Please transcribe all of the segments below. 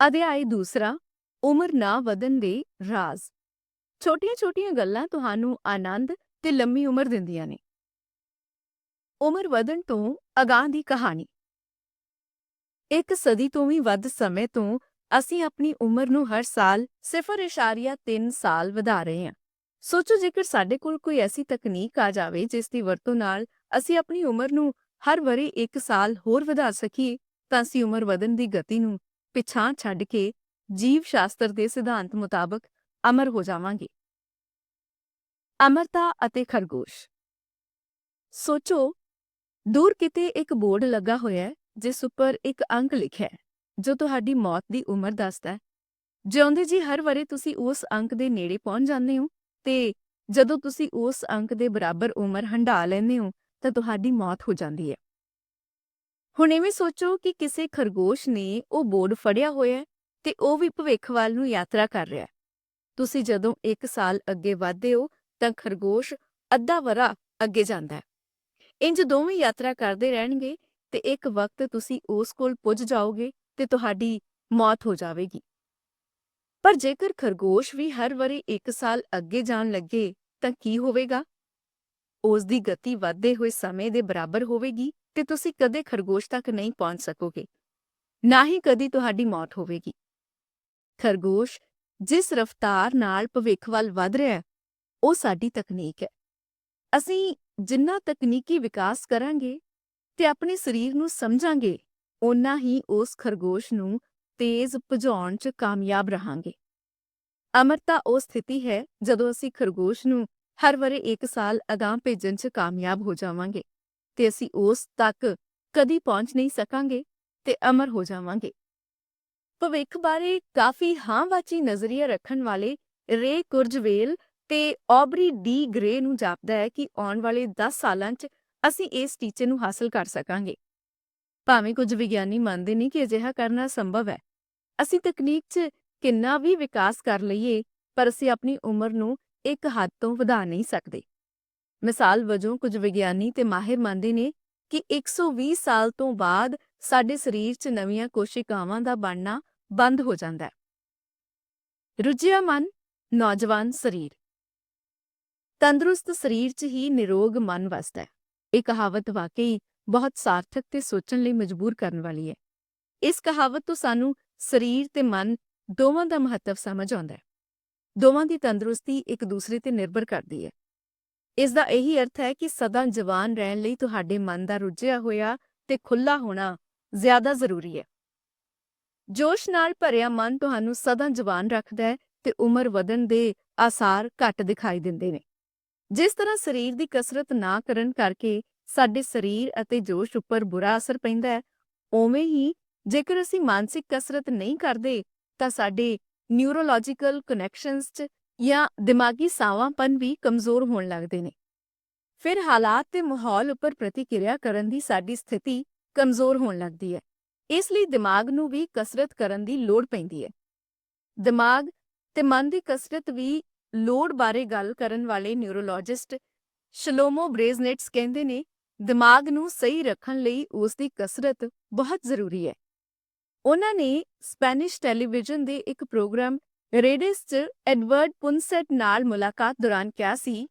ਅਧਿਆਇ ਦੂਸਰਾ, ਉਮਰ ਨਾ ਵਧਣ ਦੇ ਰਾਜ਼। ਛੋਟੀਆਂ-ਛੋਟੀਆਂ ਗੱਲਾਂ ਤੁਹਾਨੂੰ ਆਨੰਦ ਤੇ ਲੰਮੀ ਉਮਰ ਦਿੰਦੀਆਂ ਨੇ। ਉਮਰ ਵਧਣ ਤੋਂ ਅਗਾਂਹ ਦੀ ਕਹਾਣੀ। ਇੱਕ ਸਦੀ ਤੋਂ ਵੀ ਵੱਧ ਸਮੇਂ ਤੋਂ ਅਸੀਂ ਆਪਣੀ ਉਮਰ ਨੂੰ ਹਰ ਸਾਲ 0.3 ਸਾਲ ਵਧਾ ਰਹੇ ਹਾਂ। ਸੋਚੋ ਜੇਕਰ ਸਾਡੇ ਕੋਲ ਕੋਈ ਐਸੀ ਤਕਨੀਕ ਆ ਜਾਵੇ ਜਿਸ ਦੀ ਵਰਤੋਂ ਨਾਲ ਅਸੀਂ ਆਪਣੀ ਉਮਰ ਨੂੰ ਹਰ ਵਰੇ 1 ਸਾਲ ਹੋਰ ਵਧਾ ਸਕੀਏ, ਤਾਂ ਅਸੀਂ ਉਮਰ ਵਧਣ ਦੀ ਗਤੀ ਨੂੰ ਪਿਛਾਂ ਛੱਡ ਕੇ ਜੀਵ ਸ਼ਾਸਤਰ ਦੇ ਸਿਧਾਂਤ ਮੁਤਾਬਕ ਅਮਰ ਹੋ ਜਾਵਾਂਗੇ। ਅਮਰਤਾ ਅਤੇ ਖਰਗੋਸ਼। ਸੋਚੋ, ਦੂਰ ਕਿਤੇ ਇੱਕ ਬੋਰਡ ਲੱਗਾ ਹੋਇਆ ਹੈ, ਜਿਸ ਉੱਪਰ ਇੱਕ ਅੰਕ ਲਿਖਿਆ ਹੈ, ਜੋ ਤੁਹਾਡੀ ਮੌਤ ਦੀ ਉਮਰ ਦੱਸਦਾ ਹੈ। ਜਿਉਂਦੇ ਜੀ ਹਰ ਵਰੇ ਤੁਸੀਂ ਉਸ ਅੰਕ ਦੇ ਨੇੜੇ ਪਹੁੰਚ ਜਾਂਦੇ ਹੋ ਤੇ ਜਦੋਂ ਤੁਸੀਂ ਉਸ ਅੰਕ ਦੇ ਬਰਾਬਰ ਉਮਰ ਹੰਢਾ ਲੈਂਦੇ ਹੋ, ਤਾਂ ਤੁਹਾਡੀ ਮੌਤ ਹੋ ਜਾਂਦੀ ਹੈ। ਹੁਣ ਐਵੇਂ ਸੋਚੋ ਕਿ ਕਿਸੇ ਖਰਗੋਸ਼ ਨੇ ਉਹ ਬੋਰਡ ਫੜਿਆ ਹੋਇਆ ਤੇ ਉਹ ਵੀ ਭਵਿੱਖ ਵੱਲ ਨੂੰ ਯਾਤਰਾ ਕਰ ਰਿਹਾ ਤੁਸੀਂ ਜਦੋਂ 1 ਸਾਲ ਅੱਗੇ ਵਧਦੇ ਹੋ ਤਾਂ ਖਰਗੋਸ਼ ਅੱਧਾ ਵਰਾ ਅੱਗੇ ਜਾਂਦਾ ਹੈ। ਇੰਜ ਦੋਵੇਂ ਯਾਤਰਾ ਕਰਦੇ ਰਹਿਣਗੇ ਤੇ ਇੱਕ ਵਕਤ ਤੁਸੀਂ ਉਸ ਕੋਲ ਪੁੱਜ ਜਾਓਗੇ ਤੇ ਤੁਹਾਡੀ ਮੌਤ ਹੋ ਜਾਵੇਗੀ। ਪਰ ਜੇਕਰ ਖਰਗੋਸ਼ ਵੀ ਹਰ ਵਰੇ 1 ਸਾਲ ਅੱਗੇ ਜਾਣ ਲੱਗੇ ਤਾਂ ਕੀ ਹੋਵੇਗਾ? ਉਸ ਦੀ ਗਤੀ ਵਧਦੇ ਹੋਏ ਸਮੇਂ ਦੇ ਬਰਾਬਰ ਹੋਵੇਗੀ ਤੇ ਤੁਸੀਂ ਕਦੇ ਖਰਗੋਸ਼ ਤੱਕ ਨਹੀਂ ਪਹੁੰਚ ਸਕੋਗੇ। ਨਾ ਹੀ ਕਦੀ ਤੁਹਾਡੀ ਮੌਤ ਹੋਵੇਗੀ। ਖਰਗੋਸ਼ ਜਿਸ ਰਫ਼ਤਾਰ ਨਾਲ ਭਵਿੱਖ ਵੱਲ ਵਧ ਰਿਹਾ ਹੈ, ਉਹ ਸਾਡੀ ਤਕਨੀਕ ਹੈ। ਅਸੀਂ ਜਿੰਨਾ ਤਕਨੀਕੀ ਵਿਕਾਸ ਕਰਾਂਗੇ ਤੇ ਆਪਣੇ ਸਰੀਰ ਨੂੰ ਸਮਝਾਂਗੇ, ਓਨਾ ਹੀ ਉਸ ਖਰਗੋਸ਼ ਨੂੰ ਤੇਜ਼ ਭਜਾਉਣ 'ਚ ਕਾਮਯਾਬ ਰਹਾਂਗੇ। ਅਮਰਤਾ ਉਹ ਸਥਿਤੀ ਹੈ ਜਦੋਂ ਅਸੀਂ ਖਰਗੋਸ਼ ਨੂੰ ਹਰ ਵਰੇ 1 ਸਾਲ ਅਗਾਂਹ ਭੇਜਣ 'ਚ ਕਾਮਯਾਬ ਹੋ ਜਾਵਾਂਗੇ। ਤੇ ਅਸੀਂ ਉਸ ਤੱਕ ਕਦੀ ਪਹੁੰਚ ਨਹੀਂ ਸਕਾਂਗੇ ਤੇ ਅਮਰ ਹੋ ਜਾਵਾਂਗੇ। ਭਵਿੱਖ ਬਾਰੇ ਕਾਫੀ ਹਾਂਵਾਚੀ ਨਜ਼ਰੀਆ ਰੱਖਣ ਵਾਲੇ ਰੇ ਕੁਰਜਵੇਲ ਤੇ ਔਬਰੀ ਡੀ ਗ੍ਰੇ ਨੂੰ ਜਾਪਦਾ ਹੈ ਕਿ ਆਉਣ ਵਾਲੇ 10 ਸਾਲਾਂ 'ਚ ਅਸੀਂ ਇਸ ਟੀਚੇ ਨੂੰ ਹਾਸਲ ਕਰ ਸਕਾਂਗੇ। ਭਾਵੇਂ ਕੁਝ ਵਿਗਿਆਨੀ ਮੰਨਦੇ ਨਹੀਂ ਕਿ ਅਜਿਹਾ ਕਰਨਾ ਸੰਭਵ ਹੈ। ਅਸੀਂ ਤਕਨੀਕ 'ਚ ਕਿੰਨਾ ਵੀ ਵਿਕਾਸ ਕਰ ਲਈਏ, ਪਰ ਅਸੀਂ ਆਪਣੀ ਉਮਰ ਨੂੰ ਇੱਕ ਹੱਦ ਤੋਂ ਵਧਾ ਨਹੀਂ ਸਕਦੇ। ਮਿਸਾਲ ਵਜੋਂ ਕੁਝ ਵਿਗਿਆਨੀ ਤੇ ਮਾਹਿਰ ਮੰਨਦੇ ਨੇ ਕਿ 120 ਸਾਲ ਤੋਂ ਬਾਅਦ ਸਾਡੇ ਸਰੀਰ 'ਚ ਨਵੀਆਂ ਕੋਸ਼ਿਕਾਵਾਂ ਦਾ ਬਣਨਾ ਬੰਦ ਹੋ ਜਾਂਦਾ ਹੈ। ਰੁਝਿਆ ਮਨ, ਨੌਜਵਾਨ ਸਰੀਰ। ਤੰਦਰੁਸਤ ਸਰੀਰ 'ਚ ਹੀ ਨਿਰੋਗ ਮਨ ਵਸਦਾ ਹੈ। ਇਹ ਕਹਾਵਤ ਵਾਕਈ ਬਹੁਤ ਸਾਰਥਕ ਤੇ ਸੋਚਣ ਲਈ ਮਜਬੂਰ ਕਰਨ ਵਾਲੀ ਹੈ। ਇਸ ਕਹਾਵਤ ਤੋਂ ਸਾਨੂੰ ਸਰੀਰ ਤੇ ਮਨ ਦੋਵਾਂ ਦਾ ਮਹੱਤਵ ਸਮਝ ਆਉਂਦਾ ਹੈ। ਦੋਵਾਂ ਦੀ ਤੰਦਰੁਸਤੀ ਇੱਕ ਦੂਸਰੇ ਤੇ ਨਿਰਭਰ ਕਰਦੀ ਹੈ। ਇਸ ਦਾ ਇਹੀ ਅਰਥ ਹੈ ਕਿ ਸਦਾ ਜਵਾਨ ਰਹਿਣ ਲਈ ਤੁਹਾਡੇ ਮਨ ਦਾ ਰੁੱਝਿਆ ਹੋਇਆ ਤੇ ਖੁੱਲਾ ਹੋਣਾ ਜ਼ਿਆਦਾ ਜ਼ਰੂਰੀ ਹੈ। ਜੋਸ਼ ਨਾਲ ਭਰਿਆ ਮਨ ਤੁਹਾਨੂੰ ਸਦਾ ਜਵਾਨ ਰੱਖਦਾ ਹੈ ਤੇ ਉਮਰ ਵਧਣ ਦੇ ਆਸਾਰ ਘੱਟ ਦਿਖਾਈ ਦਿੰਦੇ ਨੇ। ਜਿਸ ਤਰ੍ਹਾਂ ਸਰੀਰ ਦੀ ਕਸਰਤ ਨਾ ਕਰਨ ਕਰਕੇ ਸਾਡੇ ਸਰੀਰ ਅਤੇ ਜੋਸ਼ ਉੱਪਰ ਬੁਰਾ ਅਸਰ ਪੈਂਦਾ ਹੈ, ਉਵੇਂ ਹੀ ਜੇਕਰ ਅਸੀਂ ਮਾਨਸਿਕ ਕਸਰਤ ਨਹੀਂ ਕਰਦੇ ਤਾਂ ਸਾਡੇ ਨਿਊਰੋਲੋਜੀਕਲ ਕਨੈਕਸ਼ਨਸ 'ਚ ਜਾਂ ਦਿਮਾਗੀ ਸਾਵਾਂਪਨ ਵੀ ਕਮਜ਼ੋਰ ਹੋਣ ਲੱਗਦੇ ਨੇ। ਫਿਰ ਹਾਲਾਤ ਤੇ ਮਾਹੌਲ ਉੱਪਰ ਪ੍ਰਤੀਕਿਰਿਆ ਕਰਨ ਦੀ ਸਾਡੀ ਸਥਿਤੀ ਕਮਜ਼ੋਰ ਹੋਣ ਲੱਗਦੀ ਹੈ। ਇਸ ਲਈ ਦਿਮਾਗ ਨੂੰ ਵੀ ਕਸਰਤ ਕਰਨ ਦੀ ਲੋੜ ਪੈਂਦੀ ਹੈ। ਦਿਮਾਗ ਤੇ ਮਨ ਦੀ ਕਸਰਤ ਵੀ ਲੋੜ ਬਾਰੇ ਗੱਲ ਕਰਨ ਵਾਲੇ ਨਿਊਰੋਲੋਜਿਸਟ ਸ਼ਲੋਮੋ ਬ੍ਰੇਜ਼ਨੇਟਸ ਕਹਿੰਦੇ ਨੇ, ਦਿਮਾਗ ਨੂੰ ਸਹੀ ਰੱਖਣ ਲਈ ਉਸ ਦੀ ਕਸਰਤ ਬਹੁਤ ਜ਼ਰੂਰੀ ਹੈ। ਉਹਨਾਂ ਨੇ ਸਪੈਨਿਸ਼ ਟੈਲੀਵਿਜ਼ਨ ਦੇ ਇੱਕ ਪ੍ਰੋਗਰਾਮ ਰੇਡਿਸ 'ਚ ਐਡਵਰਡ ਪੁਨਸੈਟ ਨਾਲ ਮੁਲਾਕਾਤ ਦੌਰਾਨ ਕਿਹਾ ਸੀ,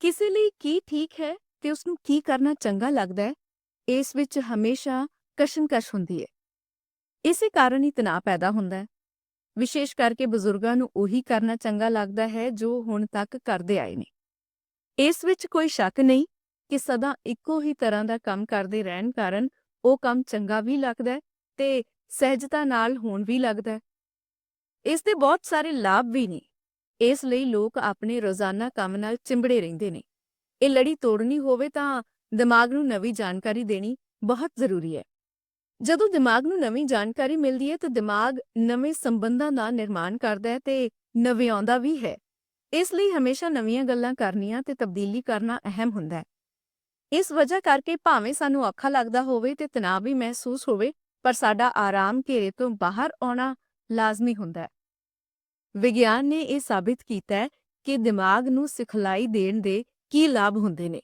ਕਿਸੇ ਲਈ ਕੀ ਠੀਕ ਹੈ ਤੇ ਉਸ ਨੂੰ ਕੀ ਕਰਨਾ ਚੰਗਾ ਲੱਗਦਾ ਹੈ, ਇਸ ਵਿੱਚ ਹਮੇਸ਼ਾ ਕਸ਼ਮਕਸ਼ ਹੁੰਦੀ ਹੈ। ਇਸੇ ਕਾਰਨ ਹੀ ਤਣਾਅ ਪੈਦਾ ਹੁੰਦਾ ਹੈ। ਵਿਸ਼ੇਸ਼ ਕਰਕੇ ਬਜ਼ੁਰਗਾਂ ਨੂੰ ਉਹੀ ਕਰਨਾ ਚੰਗਾ ਲੱਗਦਾ ਹੈ ਜੋ ਹੁਣ ਤੱਕ ਕਰਦੇ ਆਏ ਨੇ। ਇਸ ਵਿੱਚ ਕੋਈ ਸ਼ੱਕ ਨਹੀਂ ਕਿ ਸਦਾ ਇੱਕੋ ਹੀ ਤਰ੍ਹਾਂ ਦਾ ਕੰਮ ਕਰਦੇ ਰਹਿਣ ਕਾਰਨ ਉਹ ਕੰਮ ਚੰਗਾ ਵੀ ਲੱਗਦਾ ਤੇ ਸਹਿਜਤਾ ਨਾਲ ਹੋਣ ਵੀ ਲੱਗਦਾ ਇਸ ਦੇ ਬਹੁਤ ਸਾਰੇ ਲਾਭ ਵੀ ਨੇ। ਇਸ ਲਈ ਲੋਕ ਆਪਣੇ ਰੋਜ਼ਾਨਾ ਕੰਮ ਨਾਲ ਚਿੰਬੜੇ ਰਹਿੰਦੇ ਨੇ। ਇਹ ਲੜੀ ਤੋੜਨੀ ਹੋਵੇ ਤਾਂ ਦਿਮਾਗ ਨੂੰ ਨਵੀਂ ਜਾਣਕਾਰੀ ਦੇਣੀ ਬਹੁਤ ਜ਼ਰੂਰੀ ਹੈ। ਜਦੋਂ ਦਿਮਾਗ ਨੂੰ ਨਵੀਂ ਜਾਣਕਾਰੀ ਮਿਲਦੀ ਹੈ ਤਾਂ ਦਿਮਾਗ ਨਵੇਂ ਸੰਬੰਧਾਂ ਦਾ ਨਿਰਮਾਣ ਕਰਦਾ ਹੈ ਤੇ ਨਵਿਆਉਂਦਾ ਵੀ ਹੈ। ਇਸ ਲਈ ਹਮੇਸ਼ਾ ਨਵੀਆਂ ਗੱਲਾਂ ਕਰਨੀਆਂ ਤੇ ਤਬਦੀਲੀ ਕਰਨਾ ਅਹਿਮ ਹੁੰਦਾ ਹੈ। ਇਸ ਵਜ੍ਹਾ ਕਰਕੇ ਭਾਵੇਂ ਸਾਨੂੰ ਔਖਾ ਲੱਗਦਾ ਹੋਵੇ ਤੇ ਤਣਾਅ ਵੀ ਮਹਿਸੂਸ ਹੋਵੇ, ਪਰ ਸਾਡਾ ਆਰਾਮ ਘੇਰੇ ਤੋਂ ਬਾਹਰ ਆਉਣਾ ਲਾਜ਼ਮੀ ਹੁੰਦਾ ਹੈ। ਵਿਗਿਆਨ ਨੇ ਇਹ ਸਾਬਿਤ ਕੀਤਾ ਹੈ ਕਿ ਦਿਮਾਗ ਨੂੰ ਸਿਖਲਾਈ ਦੇਣ ਦੇ ਕੀ ਲਾਭ ਹੁੰਦੇ ਨੇ।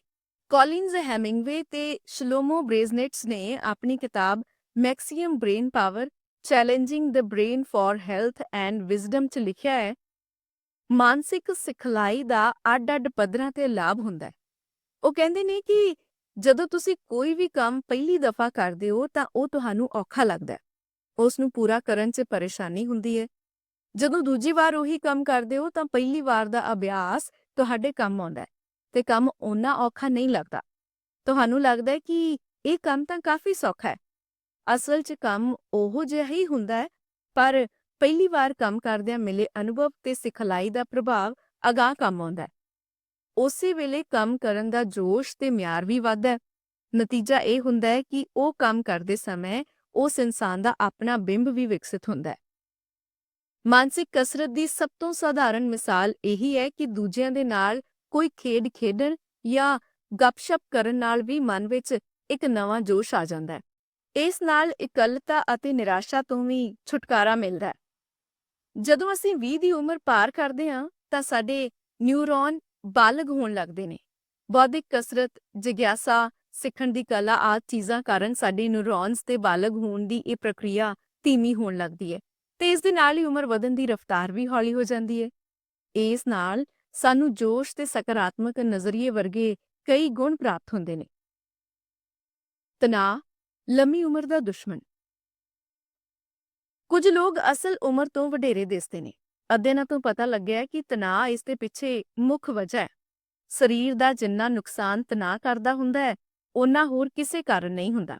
ਕੋਲਿਨਜ਼ ਹੈਮਿੰਗਵੇ ਤੇ ਸ਼ਲੋਮੋ ਬ੍ਰੇਜ਼ਨੇਟਸ ਨੇ ਆਪਣੀ ਕਿਤਾਬ maximum brain power, challenging the brain for health and wisdom ਚ ਲਿਖਿਆ ਹੈ, ਮਾਨਸਿਕ ਸਿਖਲਾਈ ਦਾ ਅੱਡ-ਅੱਡ ਪੱਧਰਾਂ ਤੇ ਲਾਭ ਹੁੰਦਾ ਹੈ। ਉਹ ਕਹਿੰਦੇ ਨੇ ਕਿ ਜਦੋਂ ਤੁਸੀਂ ਕੋਈ ਵੀ ਕੰਮ ਪਹਿਲੀ ਦਫਾ ਕਰਦੇ ਹੋ ਤਾਂ ਉਹ ਤੁਹਾਨੂੰ ਔਖਾ ਲੱਗਦਾ ਹੈ। ਉਸ ਨੂੰ ਪੂਰਾ ਕਰਨ 'ਚ ਪਰੇਸ਼ਾਨੀ ਹੁੰਦੀ ਹੈ ਜਦੋਂ ਦੂਜੀ ਵਾਰ ਉਹੀ ਕੰਮ ਕਰਦੇ ਹੋ ਤਾਂ ਪਹਿਲੀ ਵਾਰ ਦਾ ਅਭਿਆਸ ਤੁਹਾਡੇ ਕੰਮ ਆਉਂਦਾ ਹੈ ਤੇ ਕੰਮ ਓਨਾ ਔਖਾ ਨਹੀਂ ਲੱਗਦਾ। ਤੁਹਾਨੂੰ ਲੱਗਦਾ ਹੈ ਕਿ ਇਹ ਕੰਮ ਤਾਂ ਕਾਫੀ ਸੌਖਾ ਹੈ। ਅਸਲ 'ਚ ਕੰਮ ਉਹੋ ਜਿਹਾ ਹੀ ਹੁੰਦਾ ਹੈ, ਪਰ ਪਹਿਲੀ ਵਾਰ ਕੰਮ ਕਰਦਿਆਂ ਮਿਲੇ ਅਨੁਭਵ ਤੇ ਸਿਖਲਾਈ ਦਾ ਪ੍ਰਭਾਵ ਅਗਾਂਹ ਕੰਮ ਆਉਂਦਾ ਹੈ। ਉਸੇ ਵੇਲੇ ਕੰਮ ਕਰਨ ਦਾ ਜੋਸ਼ ਤੇ ਮਿਆਰ ਵੀ ਵੱਧਦਾ ਹੈ। ਨਤੀਜਾ ਇਹ ਹੁੰਦਾ ਹੈ ਕਿ ਉਹ ਕੰਮ ਕਰਦੇ ਸਮੇਂ ਉਸ ਇਨਸਾਨ ਦਾ ਆਪਣਾ ਬਿੰਬ ਵੀ ਵਿਕਸਿਤ ਹੁੰਦਾ ਹੈ। ਮਾਨਸਿਕ ਕਸਰਤ ਦੀ ਸਭ ਤੋਂ ਸਧਾਰਨ ਮਿਸਾਲ ਇਹੀ ਹੈ ਕਿ ਦੂਜਿਆਂ ਦੇ ਨਾਲ ਕੋਈ ਖੇਡ ਖੇਡਣ ਜਾਂ ਗੱਪਸ਼ਪ ਕਰਨ ਨਾਲ ਵੀ ਮਨ ਵਿੱਚ ਇੱਕ ਨਵਾਂ ਜੋਸ਼ ਆ ਜਾਂਦਾ ਹੈ। ਇਸ ਨਾਲ ਇਕੱਲਤਾ ਅਤੇ ਨਿਰਾਸ਼ਾ ਤੋਂ ਵੀ ਛੁਟਕਾਰਾ ਮਿਲਦਾ ਹੈ। ਜਦੋਂ ਅਸੀਂ 20 ਦੀ ਉਮਰ ਪਾਰ ਕਰਦੇ ਹਾਂ, ਤਾਂ ਸਾਡੇ ਨਿਊਰੋਨ ਬਾਲਗ ਹੋਣ ਲੱਗਦੇ ਨੇ। ਬੌਧਿਕ ਕਸਰਤ, ਜਿਗਿਆਸਾ ਸਿੱਖਣ ਦੀ ਕਲਾ ਆਦਿ ਚੀਜ਼ਾਂ ਕਾਰਨ ਸਾਡੇ ਨਿਊਰੋਨਸ ਤੇ ਬਾਲਗ ਹੋਣ ਦੀ ਇਹ ਪ੍ਰਕਿਰਿਆ ਧੀਮੀ ਹੋਣ ਲੱਗਦੀ ਹੈ ਤੇ ਇਸ ਦੇ ਨਾਲ ਹੀ ਉਮਰ ਵਧਣ ਦੀ ਰਫ਼ਤਾਰ ਵੀ ਹੌਲੀ ਹੋ ਜਾਂਦੀ ਹੈ। ਇਸ ਨਾਲ ਸਾਨੂੰ ਜੋਸ਼ ਤੇ ਸਕਾਰਾਤਮਕ ਨਜ਼ਰੀਏ ਵਰਗੇ ਕਈ ਗੁਣ ਪ੍ਰਾਪਤ ਹੁੰਦੇ ਨੇ। ਤਣਾਅ, ਲੰਮੀ ਉਮਰ ਦਾ ਦੁਸ਼ਮਣ। ਕੁਝ ਲੋਕ ਅਸਲ ਉਮਰ ਤੋਂ ਵਡੇਰੇ ਦਿਸਦੇ ਨੇ। ਅਧਿਐਨਾਂ ਤੋਂ ਪਤਾ ਲੱਗਿਆ ਕਿ ਤਣਾਅ ਇਸ ਦੇ ਪਿੱਛੇ ਮੁੱਖ ਵਜ੍ਹਾ ਹੈ। ਸਰੀਰ ਦਾ ਜਿੰਨਾ ਨੁਕਸਾਨ ਤਣਾਅ ਕਰਦਾ ਹੁੰਦਾ ਹੈ ਓਨਾ ਹੋਰ ਕਿਸੇ ਕਾਰਨ ਨਹੀਂ ਹੁੰਦਾ।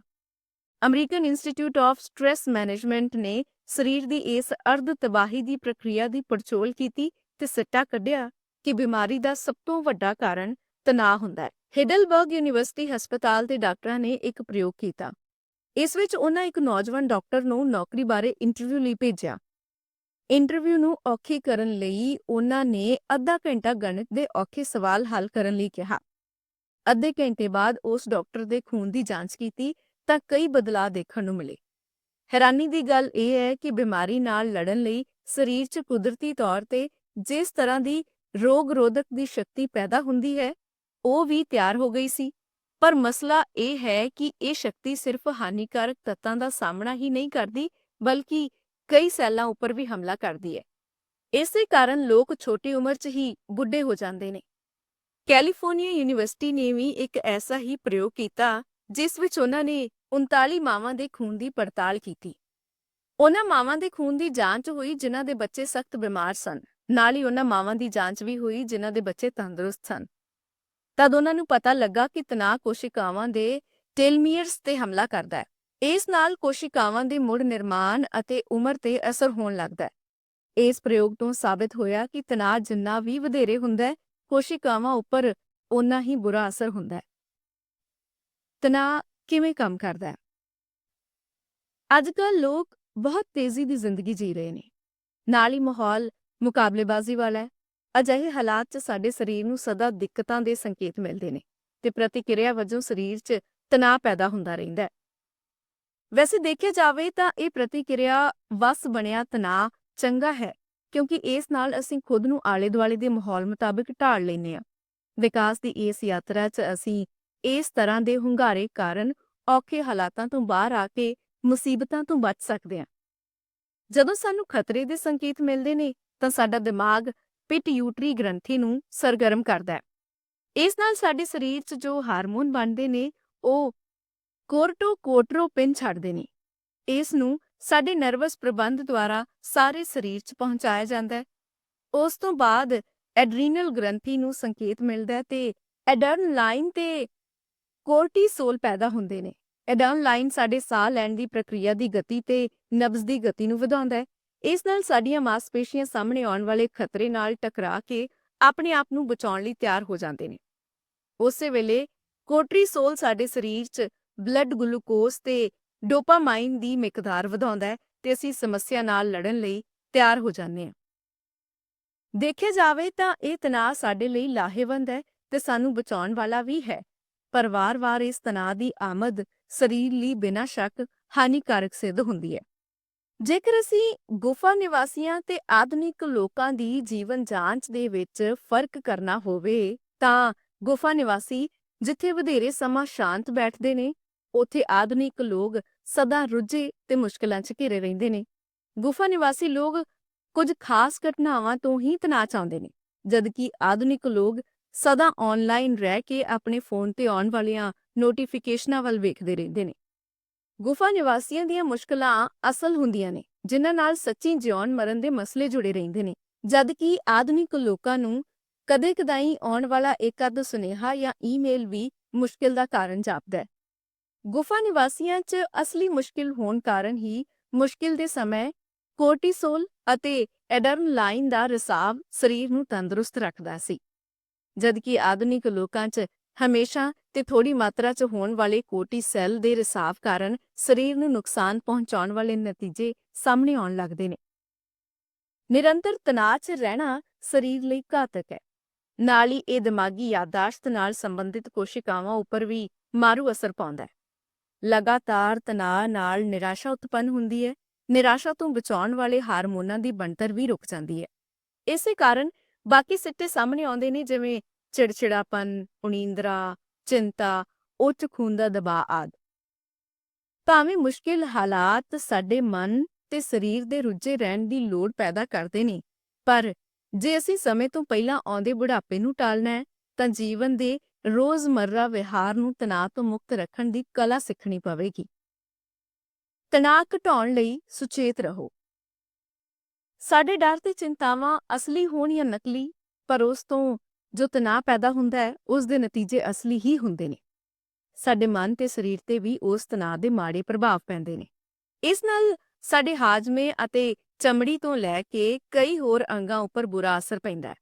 American Institute of Stress Management ਨੇ ਸਰੀਰ ਦੀ ਇਸ ਅਰਧ ਤਬਾਹੀ ਦੀ ਪ੍ਰਕਿਰਿਆ ਦੀ ਪੜਚੋਲ ਕੀਤੀ ਤੇ ਸਿੱਟਾ ਕੱਢਿਆ ਕਿ ਬਿਮਾਰੀ ਦਾ ਸਭ ਤੋਂ ਵੱਡਾ ਕਾਰਨ ਤਣਾਅ ਹੁੰਦਾ ਹੈ। ਹਿਡਲਬਰਗ ਯੂਨੀਵਰਸਿਟੀ ਹਸਪਤਾਲ ਦੇ ਡਾਕਟਰਾਂ ਨੇ ਇੱਕ ਪ੍ਰਯੋਗ ਕੀਤਾ। ਇਸ ਵਿੱਚ ਉਹਨਾਂ ਇੱਕ ਨੌਜਵਾਨ ਡਾਕਟਰ ਨੂੰ ਨੌਕਰੀ ਬਾਰੇ ਇੰਟਰਵਿਊ ਲਈ ਭੇਜਿਆ। ਇੰਟਰਵਿਊ ਨੂੰ ਔਖੀ ਕਰਨ ਲਈ ਉਹਨਾਂ ਨੇ ਅੱਧਾ ਘੰਟਾ ਗਣਿਤ ਦੇ ਔਖੇ ਸਵਾਲ ਹੱਲ ਕਰਨ ਲਈ ਕਿਹਾ। ਅੱਧੇ ਘੰਟੇ ਬਾਅਦ ਉਸ ਡਾਕਟਰ ਦੇ ਖੂਨ ਦੀ ਜਾਂਚ ਕੀਤੀ ਤਾਂ ਕਈ ਬਦਲਾਅ ਦੇਖਣ ਨੂੰ ਮਿਲੇ। ਹੈਰਾਨੀ ਦੀ ਗੱਲ ਇਹ ਹੈ ਕਿ ਬਿਮਾਰੀ ਨਾਲ ਲੜਨ ਲਈ ਸਰੀਰ 'ਚ ਕੁਦਰਤੀ ਤੌਰ ਤੇ ਜਿਸ ਤਰ੍ਹਾਂ ਦੀ ਰੋਗ ਰੋਧਕ ਦੀ ਸ਼ਕਤੀ ਪੈਦਾ ਹੁੰਦੀ ਹੈ, ਉਹ ਵੀ ਤਿਆਰ ਹੋ ਗਈ ਸੀ। ਪਰ ਮਸਲਾ ਇਹ ਹੈ ਕਿ ਇਹ ਸ਼ਕਤੀ ਸਿਰਫ ਹਾਨੀਕਾਰਕ ਤੱਤਾਂ ਦਾ ਸਾਹਮਣਾ ਹੀ ਨਹੀਂ ਕਰਦੀ, ਬਲਕਿ ਕਈ ਸੈੱਲਾਂ ਉੱਪਰ ਵੀ ਹਮਲਾ ਕਰਦੀ ਹੈ। ਇਸੇ ਕਾਰਨ ਲੋਕ ਛੋਟੀ ਉਮਰ 'ਚ ਹੀ ਬੁੱਢੇ ਹੋ ਜਾਂਦੇ ਨੇ। ਕੈਲੀਫੋਰਨੀਆ ਯੂਨੀਵਰਸਿਟੀ ਨੇ ਵੀ ਇੱਕ ਐਸਾ ਹੀ ਪ੍ਰਯੋਗ ਕੀਤਾ, ਜਿਸ ਵਿੱਚ ਉਹਨਾਂ ਨੇ 39 ਮਾਵਾਂ ਦੇ ਖੂਨ ਦੀ ਪੜਤਾਲ ਕੀਤੀ। ਉਹਨਾਂ ਮਾਵਾਂ ਦੇ ਖੂਨ ਦੀ ਜਾਂਚ ਹੋਈ, ਜਿਨ੍ਹਾਂ ਦੇ ਬੱਚੇ ਸਖਤ ਬਿਮਾਰ ਸਨ। ਨਾਲ ਹੀ ਉਹਨਾਂ ਮਾਵਾਂ ਦੀ ਜਾਂਚ ਵੀ ਹੋਈ, ਜਿਨ੍ਹਾਂ ਦੇ ਬੱਚੇ ਤੰਦਰੁਸਤ ਸਨ। ਤਦ ਉਹਨਾਂ ਨੂੰ ਪਤਾ ਲੱਗਾ ਕਿ ਤਣਾਅ ਕੋਸ਼ਿਕਾਵਾਂ ਦੇ ਟੈਲਮੀਅਰਸ ਤੇ ਹਮਲਾ ਕਰਦਾ ਹੈ। ਇਸ ਨਾਲ ਕੋਸ਼ਿਕਾਵਾਂ ਦੇ ਮੁੜ ਨਿਰਮਾਣ ਅਤੇ ਉਮਰ ਤੇ ਅਸਰ ਹੋਣ ਲੱਗਦਾ ਹੈ। ਇਸ ਪ੍ਰਯੋਗ ਤੋਂ ਸਾਬਤ ਹੋਇਆ ਕਿ ਤਣਾਅ ਜਿੰਨਾ ਵੀ ਵਧੇਰੇ ਹੁੰਦਾ ਹੈ ਕੋਸ਼ਿਕਾਵਾਂ ਉੱਪਰ ਉਨਾ ਹੀ ਬੁਰਾ ਅਸਰ ਹੁੰਦਾ ਹੈ। ਤਣਾਅ ਕਿਵੇਂ ਕੰਮ ਕਰਦਾ ਹੈ? ਅੱਜਕੱਲ ਲੋਕ ਬਹੁਤ ਤੇਜ਼ੀ ਦੀ ਜ਼ਿੰਦਗੀ ਜੀ ਰਹੇ ਨੇ। ਨਾਲ ਹੀ ਮਾਹੌਲ ਮੁਕਾਬਲੇਬਾਜ਼ੀ ਵਾਲਾ ਹੈ। ਅਜਿਹੇ ਹਾਲਾਤ 'ਚ ਸਾਡੇ ਸਰੀਰ ਨੂੰ ਸਦਾ ਦਿੱਕਤਾਂ ਦੇ ਸੰਕੇਤ ਮਿਲਦੇ ਨੇ ਤੇ ਪ੍ਰਤੀਕਿਰਿਆ ਵਜੋਂ ਸਰੀਰ 'ਚ ਤਣਾਅ ਪੈਦਾ ਹੁੰਦਾ ਰਹਿੰਦਾ ਹੈ। ਵੈਸੇ ਦੇਖਿਆ ਜਾਵੇ ਤਾਂ ਇਹ ਪ੍ਰਤੀਕਿਰਿਆ ਵਸ ਬਣਿਆ ਤਣਾਅ ਚੰਗਾ ਹੈ। ਕਿਉਂਕਿ ਇਸ ਨਾਲ ਅਸੀਂ ਖੁਦ ਨੂੰ ਆਲੇ-ਦੁਆਲੇ ਦੇ ਮਾਹੌਲ ਮੁਤਾਬਿਕ ਢਾਲ ਲੈਂਦੇ ਹਾਂ। ਵਿਕਾਸ ਦੀ ਇਸ ਯਾਤਰਾ 'ਚ ਅਸੀਂ ਇਸ ਤਰ੍ਹਾਂ ਦੇ ਹੁੰਗਾਰੇ ਕਾਰਨ ਔਖੇ ਹਾਲਾਤਾਂ ਤੋਂ ਬਾਹਰ ਆ ਕੇ ਮੁਸੀਬਤਾਂ ਤੋਂ ਬਚ ਸਕਦੇ ਹਾਂ। ਜਦੋਂ ਸਾਨੂੰ ਖਤਰੇ ਦੇ ਸੰਕੇਤ ਮਿਲਦੇ ਨੇ, ਤਾਂ ਸਾਡਾ ਦਿਮਾਗ ਪਿਟਿਊਟਰੀ ਗ੍ਰੰਥੀ ਨੂੰ ਸਰਗਰਮ ਕਰਦਾ ਹੈ। ਇਸ ਨਾਲ ਸਾਡੇ ਸਰੀਰ 'ਚ ਜੋ ਹਾਰਮੋਨ ਬਣਦੇ ਨੇ, ਉਹ ਕੋਰਟੋਕੋਟ੍ਰੋਪਿਨ ਛੱਡਦੇ ਨੇ। ਇਸ ਨੂੰ ਸਾਡੇ ਨਰਵਸ ਪ੍ਰਬੰਧ ਦੁਆਰਾ ਸਾਰੇ ਸਰੀਰ 'ਚ ਪਹੁੰਚਾਇਆ ਜਾਂਦਾ ਹੈ। ਉਸ ਤੋਂ ਬਾਅਦ ਐਡਰੀਨਲ ਗ੍ਰੰਥੀ ਨੂੰ ਸੰਕੇਤ ਮਿਲਦਾ ਹੈ ਤੇ ਐਡਰਨਲਾਈਨ ਤੇ ਕੋਰਟੀਸੋਲ ਪੈਦਾ ਹੁੰਦੇ ਨੇ। ਐਡਰਨਲਾਈਨ ਸਾਡੇ ਸਾਹ ਲੈਣ ਦੀ ਪ੍ਰਕਿਰਿਆ ਦੀ ਗਤੀ ਤੇ ਨਬਜ਼ ਦੀ ਗਤੀ ਨੂੰ ਵਧਾਉਂਦਾ ਹੈ। ਇਸ ਨਾਲ ਸਾਡੀਆਂ ਮਾਸਪੇਸ਼ੀਆਂ ਸਾਹਮਣੇ ਆਉਣ ਵਾਲੇ ਖਤਰੇ ਨਾਲ ਟਕਰਾ ਕੇ ਆਪਣੇ ਆਪ ਨੂੰ ਬਚਾਉਣ ਲਈ ਤਿਆਰ ਹੋ ਜਾਂਦੇ ਨੇ। ਉਸੇ ਵੇਲੇ ਕੋਰਟੀਸੋਲ ਸਾਡੇ ਸਰੀਰ 'ਚ ਬਲੱਡ ਗਲੂਕੋਜ਼ ਤੇ ਡੋਪਾਮਾਈਨ ਦੀ ਮਿਕਦਾਰ ਵਧਾਉਂਦਾ ਹੈ ਤੇ ਅਸੀਂ ਸਮੱਸਿਆ ਨਾਲ ਲੜਨ ਲਈ ਤਿਆਰ ਹੋ ਜਾਂਦੇ ਹਾਂ। ਦੇਖਿਆ ਜਾਵੇ ਤਾਂ ਇਹ ਤਣਾਅ ਸਾਡੇ ਲਈ ਲਾਹੇਵੰਦ ਹੈ ਤੇ ਸਾਨੂੰ ਬਚਾਉਣ ਵਾਲਾ ਵੀ ਹੈ। ਪਰ ਵਾਰ-ਵਾਰ ਇਸ ਤਣਾਅ ਦੀ ਆਮਦ ਸਰੀਰ ਲਈ ਬਿਨਾਂ ਸ਼ੱਕ ਹਾਨੀਕਾਰਕ ਸਿੱਧ ਹੁੰਦੀ ਹੈ। ਜੇਕਰ ਅਸੀਂ ਗੁਫਾ ਨਿਵਾਸੀਆਂ ਤੇ ਆਧੁਨਿਕ ਲੋਕਾਂ ਦੀ ਜੀਵਨ ਜਾਂਚ ਦੇ ਵਿੱਚ ਫ਼ਰਕ ਕਰਨਾ ਹੋਵੇ ਤਾਂ ਗੁਫਾ ਨਿਵਾਸੀ ਜਿੱਥੇ ਵਧੇਰੇ ਸਮਾਂ ਸ਼ਾਂਤ ਬੈਠਦੇ ਨੇ ਉੱਥੇ ਆਧੁਨਿਕ ਲੋਕ ਸਦਾ ਰੁੱਝੇ ਤੇ ਮੁਸ਼ਕਲਾਂ 'ਚ ਘਿਰੇ ਰਹਿੰਦੇ ਨੇ। ਗੁਫਾ ਨਿਵਾਸੀ ਲੋਕ ਕੁਝ ਖਾਸ ਘਟਨਾਵਾਂ ਤੋਂ ਹੀ ਤਣਾਅ ਚਾਹੁੰਦੇ ਨੇ, ਜਦਕਿ ਆਧੁਨਿਕ ਲੋਕ ਸਦਾ ਆਨਲਾਈਨ ਰਹਿ ਕੇ ਆਪਣੇ ਫੋਨ ਤੇ ਆਉਣ ਵਾਲੀਆਂ ਨੋਟੀਫਿਕੇਸ਼ਨਾਂ ਵੱਲ ਵੇਖਦੇ ਰਹਿੰਦੇ ਨੇ। ਗੁਫਾ ਨਿਵਾਸੀਆਂ ਦੀਆਂ ਮੁਸ਼ਕਲਾਂ ਅਸਲ ਹੁੰਦੀਆਂ ਨੇ, ਜਿਨ੍ਹਾਂ ਨਾਲ ਸੱਚੀ ਜਿਉਣ ਮਰਨ ਦੇ ਮਸਲੇ ਜੁੜੇ ਰਹਿੰਦੇ ਨੇ, ਜਦਕਿ ਆਧੁਨਿਕ ਲੋਕਾਂ ਨੂੰ ਕਦੇ-ਕਦਾਈ ਆਉਣ ਵਾਲਾ ਇੱਕ ਅੱਧ ਸੁਨੇਹਾ ਜਾਂ ਈਮੇਲ ਵੀ ਮੁਸ਼ਕਿਲ ਦਾ ਕਾਰਨ ਜਾਪਦਾ ਹੈ। ਗੁਫਾ ਨਿਵਾਸੀਆਂ 'ਚ ਅਸਲੀ ਮੁਸ਼ਕਿਲ ਹੋਣ ਕਾਰਨ ਹੀ ਮੁਸ਼ਕਿਲ ਦੇ ਸਮੇਂ ਕੋਰਟੀਸੋਲ ਅਤੇ ਐਡਰਨਲਾਈਨ ਦਾ ਰਿਸਾਵ ਸਰੀਰ ਨੂੰ ਤੰਦਰੁਸਤ ਰੱਖਦਾ ਸੀ। ਜਦਕਿ ਆਧੁਨਿਕ ਲੋਕਾਂ 'ਚ ਹਮੇਸ਼ਾ ਤੇ ਥੋੜੀ ਮਾਤਰਾ 'ਚ ਹੋਣ ਵਾਲੇ ਕੋਰਟੀਸੈਲ ਦੇ ਰਿਸਾਵ ਕਾਰਨ ਸਰੀਰ ਨੂੰ ਨੁਕਸਾਨ ਪਹੁੰਚਾਉਣ ਵਾਲੇ ਨਤੀਜੇ ਸਾਹਮਣੇ ਆਉਣ ਲੱਗਦੇ ਨੇ। ਨਿਰੰਤਰ ਤਣਾਅ 'ਚ ਰਹਿਣਾ ਸਰੀਰ ਲਈ ਘਾਤਕ ਹੈ। ਨਾਲ ਹੀ ਇਹ ਦਿਮਾਗੀ ਯਾਦਾਸ਼ਤ ਨਾਲ ਸੰਬੰਧਿਤ ਕੋਸ਼ਿਕਾਵਾਂ ਉੱਪਰ ਵੀ ਮਾਰੂ ਅਸਰ ਪਾਉਂਦਾ ਹੈ। ਲਗਾਤਾਰ ਤਣਾਅ ਨਾਲ ਨਿਰਾਸ਼ਾ ਉਤਪੰਨ ਹੁੰਦੀ ਹੈ, ਨਿਰਾਸ਼ਾ ਤੋਂ ਬਚਾਉਣ ਵਾਲੇ ਹਾਰਮੋਨਾਂ ਦੀ ਬਣਤਰ ਵੀ ਰੁਕ ਜਾਂਦੀ ਹੈ। ਇਸੇ ਕਾਰਨ ਬਾਕੀ ਸਿੱਟੇ ਸਾਹਮਣੇ ਆਉਂਦੇ ਨੇ, ਜਿਵੇਂ ਚਿੜਚਿੜਾਪਨ, ਉਣੀਂਦਰਾ, ਚਿੰਤਾ, ਉੱਚ ਖੂਨ ਦਾ ਦਬਾਅ ਆਦਿ। ਭਾਵੇਂ ਮੁਸ਼ਕਿਲ ਹਾਲਾਤ ਸਾਡੇ ਮਨ ਤੇ ਸਰੀਰ ਦੇ ਰੁੱਝੇ ਰਹਿਣ ਦੀ ਲੋੜ ਪੈਦਾ ਕਰਦੇ ਨੇ, ਪਰ ਜੇ ਅਸੀਂ ਸਮੇਂ ਤੋਂ ਪਹਿਲਾਂ ਆਉਂਦੇ ਬੁਢਾਪੇ ਨੂੰ ਟਾਲਣਾ ਹੈ, ਤਾਂ ਜੀਵਨ ਦੇ ਰੋਜ਼ਮਰਰਾ ਵਿਹਾਰ ਨੂੰ ਤਣਾਅ ਤੋਂ ਮੁਕਤ ਰੱਖਣ ਦੀ ਕਲਾ ਸਿੱਖਣੀ ਪਵੇਗੀ। ਤਣਾਅ ਘਟਾਉਣ ਲਈ ਸੁਚੇਤ ਰਹੋ। ਸਾਡੇ ਡਰ ਤੇ ਚਿੰਤਾਵਾਂ ਅਸਲੀ ਹੋਣ ਜਾਂ ਨਕਲੀ, ਪਰ ਉਸ ਤੋਂ ਜੋ ਤਣਾਅ ਪੈਦਾ ਹੁੰਦਾ ਹੈ, ਉਸ ਦੇ ਨਤੀਜੇ ਅਸਲੀ ਹੀ ਹੁੰਦੇ ਨੇ। ਸਾਡੇ ਮਨ ਤੇ ਸਰੀਰ ਤੇ ਵੀ ਉਸ ਤਣਾਅ ਦੇ ਮਾੜੇ ਪ੍ਰਭਾਵ ਪੈਂਦੇ ਨੇ। ਇਸ ਨਾਲ ਸਾਡੇ ਹਾਜ਼ਮੇ ਅਤੇ ਚਮੜੀ ਤੋਂ ਲੈ ਕੇ ਕਈ ਹੋਰ ਅੰਗਾਂ ਉੱਪਰ ਬੁਰਾ ਅਸਰ ਪੈਂਦਾ ਹੈ।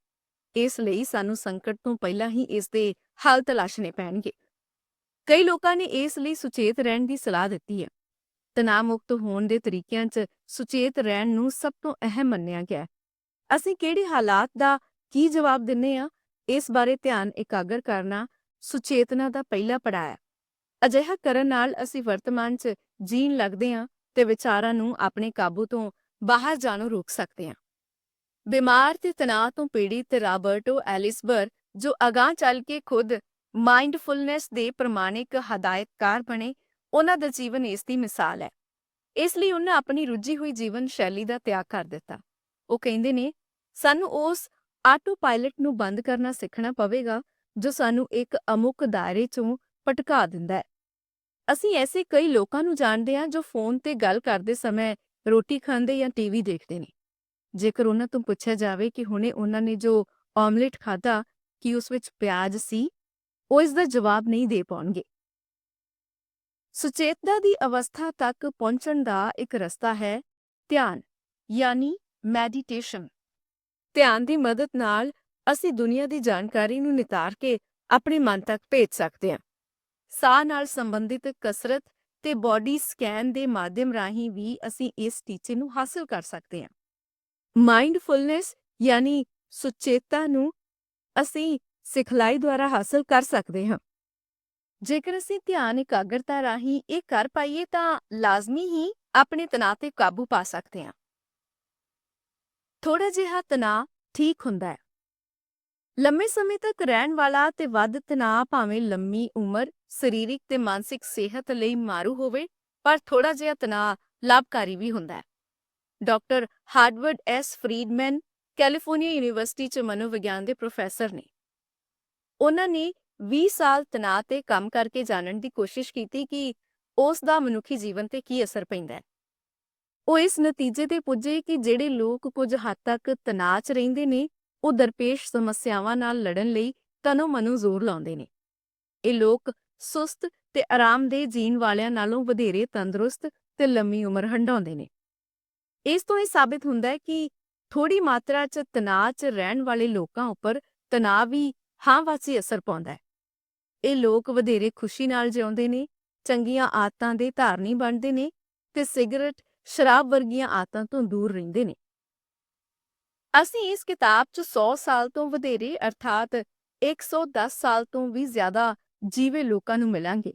ਇਸ ਲਈ ਸਾਨੂੰ ਸੰਕਟ ਤੋਂ ਪਹਿਲਾਂ ਹੀ ਇਸ ਦੇ ਹੱਲ ਤਲਾਸ਼ਣੇ ਪੈਣਗੇ। ਕਈ ਲੋਕਾਂ ਨੇ ਇਸ ਲਈ ਸੁਚੇਤ ਰਹਿਣ ਦੀ ਸਲਾਹ ਦਿੱਤੀ ਹੈ। ਤਣਾਅ ਮੁਕਤ ਹੋਣ ਦੇ ਤਰੀਕਿਆਂ 'ਚ ਸੁਚੇਤ ਰਹਿਣ ਨੂੰ ਸਭ ਤੋਂ ਅਹਿਮ ਮੰਨਿਆ ਗਿਆ ਹੈ। ਅਸੀਂ ਕਿਹੜੇ ਹਾਲਾਤ ਦਾ ਕੀ ਜਵਾਬ ਦਿੰਨੇ ਆ ਇਸ ਬਾਰੇ ਧਿਆਨ ਇਕਾਗਰ ਕਰਨਾ ਸੁਚੇਤਨਾ ਦਾ ਪਹਿਲਾ ਪੜਾਅ ਹੈ। ਅਜਿਹਾ ਕਰਨ ਨਾਲ ਅਸੀਂ ਵਰਤਮਾਨ 'ਚ ਜੀਣ ਲੱਗਦੇ ਹਾਂ ਤੇ ਵਿਚਾਰਾਂ ਨੂੰ ਆਪਣੇ ਕਾਬੂ ਤੋਂ ਬਾਹਰ ਜਾਣੋਂ ਰੋਕ ਸਕਦੇ ਹਾਂ। ਬਿਮਾਰ ਤੇ ਤਣਾਅ ਤੋਂ ਪੀੜਿਤ ਰਾਬਰਟੋ ਐਲਿਸਬਰ, ਜੋ ਅਗਾਂਹ ਚੱਲ ਕੇ ਖੁਦ ਮਾਈਂਡਫੁਲਨੈਸ ਦੇ ਪ੍ਰਮਾਣਿਕ ਹਦਾਇਤਕਾਰ ਬਣੇ, ਉਹਨਾਂ ਦਾ ਜੀਵਨ ਇਸ ਦੀ ਮਿਸਾਲ ਹੈ। ਇਸ ਲਈ ਉਹਨਾਂ ਆਪਣੀ ਰੁੱਝੀ ਹੋਈ ਜੀਵਨ ਸ਼ੈਲੀ ਦਾ ਤਿਆਗ ਕਰ ਦਿੱਤਾ। ਉਹ ਕਹਿੰਦੇ ਨੇ, ਸਾਨੂੰ ਉਸ ਆਟੋ ਪਾਇਲਟ ਨੂੰ ਬੰਦ ਕਰਨਾ ਸਿੱਖਣਾ ਪਵੇਗਾ, ਜੋ ਸਾਨੂੰ ਇੱਕ ਅਮੁਕ ਦਾਇਰੇ 'ਚੋਂ ਭਟਕਾ ਦਿੰਦਾ ਹੈ। ਅਸੀਂ ਐਸੇ ਕਈ ਲੋਕਾਂ ਨੂੰ ਜਾਣਦੇ ਹਾਂ ਜੋ ਫੋਨ ਤੇ ਗੱਲ ਕਰਦੇ ਸਮੇਂ ਰੋਟੀ ਖਾਂਦੇ ਜਾਂ ਟੀਵੀ ਦੇਖਦੇ ਨੇ। ਜੇਕਰ ਉਹਨਾਂ ਤੋਂ ਪੁੱਛਿਆ ਜਾਵੇ ਕਿ ਹੁਣੇ ਉਹਨਾਂ ਨੇ ਜੋ ਆਮਲੇਟ ਖਾਧਾ, ਕੀ ਉਸ ਵਿੱਚ ਪਿਆਜ਼ ਸੀ? ਉਹ ਇਸ ਦਾ ਜਵਾਬ ਨਹੀਂ ਦੇ ਪਾਉਣਗੇ। ਸੁਚੇਤਨਾ ਦੀ ਅਵਸਥਾ ਤੱਕ ਪਹੁੰਚਣ ਦਾ ਇੱਕ ਰਸਤਾ ਹੈ ਧਿਆਨ, ਯਾਨੀ ਮੈਡੀਟੇਸ਼ਨ। ਧਿਆਨ ਦੀ ਮਦਦ ਨਾਲ ਅਸੀਂ ਦੁਨੀਆ ਦੀ ਜਾਣਕਾਰੀ ਨੂੰ ਨਿਤਾਰ ਕੇ ਆਪਣੇ ਮਨ ਤੱਕ ਭੇਜ ਸਕਦੇ ਹਾਂ। ਸਾਹ ਨਾਲ ਸੰਬੰਧਿਤ ਕਸਰਤ ਤੇ ਬਾਡੀ ਸਕੈਨ ਦੇ ਮਾਧਿਅਮ ਰਾਹੀਂ ਵੀ ਅਸੀਂ ਇਸ ਟੀਚੇ ਨੂੰ ਹਾਸਲ ਕਰ ਸਕਦੇ ਹਾਂ। ਮਾਈਂਡਫੁਲਨੈਸ ਯਾਨੀ ਸੁਚੇਤਤਾ ਨੂੰ ਅਸੀਂ ਸਿਖਲਾਈ ਦੁਆਰਾ ਹਾਸਲ ਕਰ ਸਕਦੇ ਹਾਂ। ਜੇਕਰ ਅਸੀਂ ਧਿਆਨ ਇਕਾਗਰਤਾ ਰਾਹੀਂ ਇਹ ਕਰ ਪਾਈਏ ਤਾਂ ਲਾਜ਼ਮੀ ਹੀ ਆਪਣੇ ਤਣਾਅ ਤੇ ਕਾਬੂ ਪਾ ਸਕਦੇ ਹਾਂ। ਥੋੜਾ ਜਿਹਾ ਤਣਾਅ ਠੀਕ ਹੁੰਦਾ ਹੈ। ਲੰਮੇ ਸਮੇਂ ਤੱਕ ਰਹਿਣ ਵਾਲਾ ਤੇ ਵੱਧ ਤਣਾਅ ਭਾਵੇਂ ਲੰਮੀ ਉਮਰ, ਸਰੀਰਕ ਤੇ ਮਾਨਸਿਕ ਸਿਹਤ ਲਈ ਮਾਰੂ ਹੋਵੇ, ਪਰ ਥੋੜਾ ਜਿਹਾ ਤਣਾਅ ਲਾਭਕਾਰੀ ਵੀ ਹੁੰਦਾ ਹੈ। Doctor Howard S Friedman, California University ਚ ਮਨੋਵਿਗਿਆਨ ਦੇ ਪ੍ਰੋਫੈਸਰ ਨੇ। ਉਹਨਾਂ ਨੇ 20 ਸਾਲ ਤਣਾਅ ਤੇ ਕੰਮ ਕਰਕੇ ਜਾਣਨ ਦੀ ਕੋਸ਼ਿਸ਼ ਕੀਤੀ ਕਿ ਉਸ ਦਾ ਮਨੁੱਖੀ ਜੀਵਨ ਤੇ ਕੀ ਅਸਰ ਪੈਂਦਾ ਹੈ। ਉਹ ਇਸ ਨਤੀਜੇ ਤੇ ਪੁੱਜੇ ਕਿ ਜਿਹੜੇ ਲੋਕ ਕੁਝ ਹੱਦ ਤੱਕ ਤਣਾਅ 'ਚ ਰਹਿੰਦੇ ਨੇ, ਉਹ ਦਰਪੇਸ਼ ਸਮੱਸਿਆਵਾਂ ਨਾਲ ਲੜਨ ਲਈ ਤਨੋ ਮਨੋ ਜ਼ੋਰ ਲਾਉਂਦੇ ਨੇ। ਇਹ ਲੋਕ ਸੁਸਤ ਤੇ ਆਰਾਮਦੇਹ ਜੀਣ ਵਾਲਿਆਂ ਨਾਲੋਂ ਵਧੇਰੇ ਤੰਦਰੁਸਤ ਤੇ ਲੰਮੀ ਉਮਰ ਹੰਡਾਉਂਦੇ ਨੇ। ਇਸ ਤੋਂ ਇਹ ਸਾਬਿਤ ਹੁੰਦਾ ਹੈ ਕਿ ਥੋੜੀ ਮਾਤਰਾ 'ਚ ਤਣਾਅ 'ਚ ਰਹਿਣ ਵਾਲੇ ਲੋਕਾਂ ਉੱਪਰ ਤਣਾਅ ਵੀ ਹਾਂ ਵਾਸੀ ਅਸਰ ਪਾਉਂਦਾ ਹੈ। ਇਹ ਲੋਕ ਵਧੇਰੇ ਖੁਸ਼ੀ ਨਾਲ ਜਿਉਂਦੇ ਨੇ, ਚੰਗੀਆਂ ਆਦਤਾਂ ਦੇ ਧਾਰਨੀ ਬਣਦੇ ਨੇ ਤੇ ਸਿਗਰਟ, ਸ਼ਰਾਬ ਵਰਗੀਆਂ ਆਦਤਾਂ ਤੋਂ ਦੂਰ ਰਹਿੰਦੇ ਨੇ। ਅਸੀਂ ਇਸ ਕਿਤਾਬ 'ਚ 100 ਸਾਲ ਤੋਂ ਵਧੇਰੇ, ਅਰਥਾਤ 110 ਸਾਲ ਤੋਂ ਵੀ ਜ਼ਿਆਦਾ ਜੀਵੇ ਲੋਕਾਂ ਨੂੰ ਮਿਲਾਂਗੇ।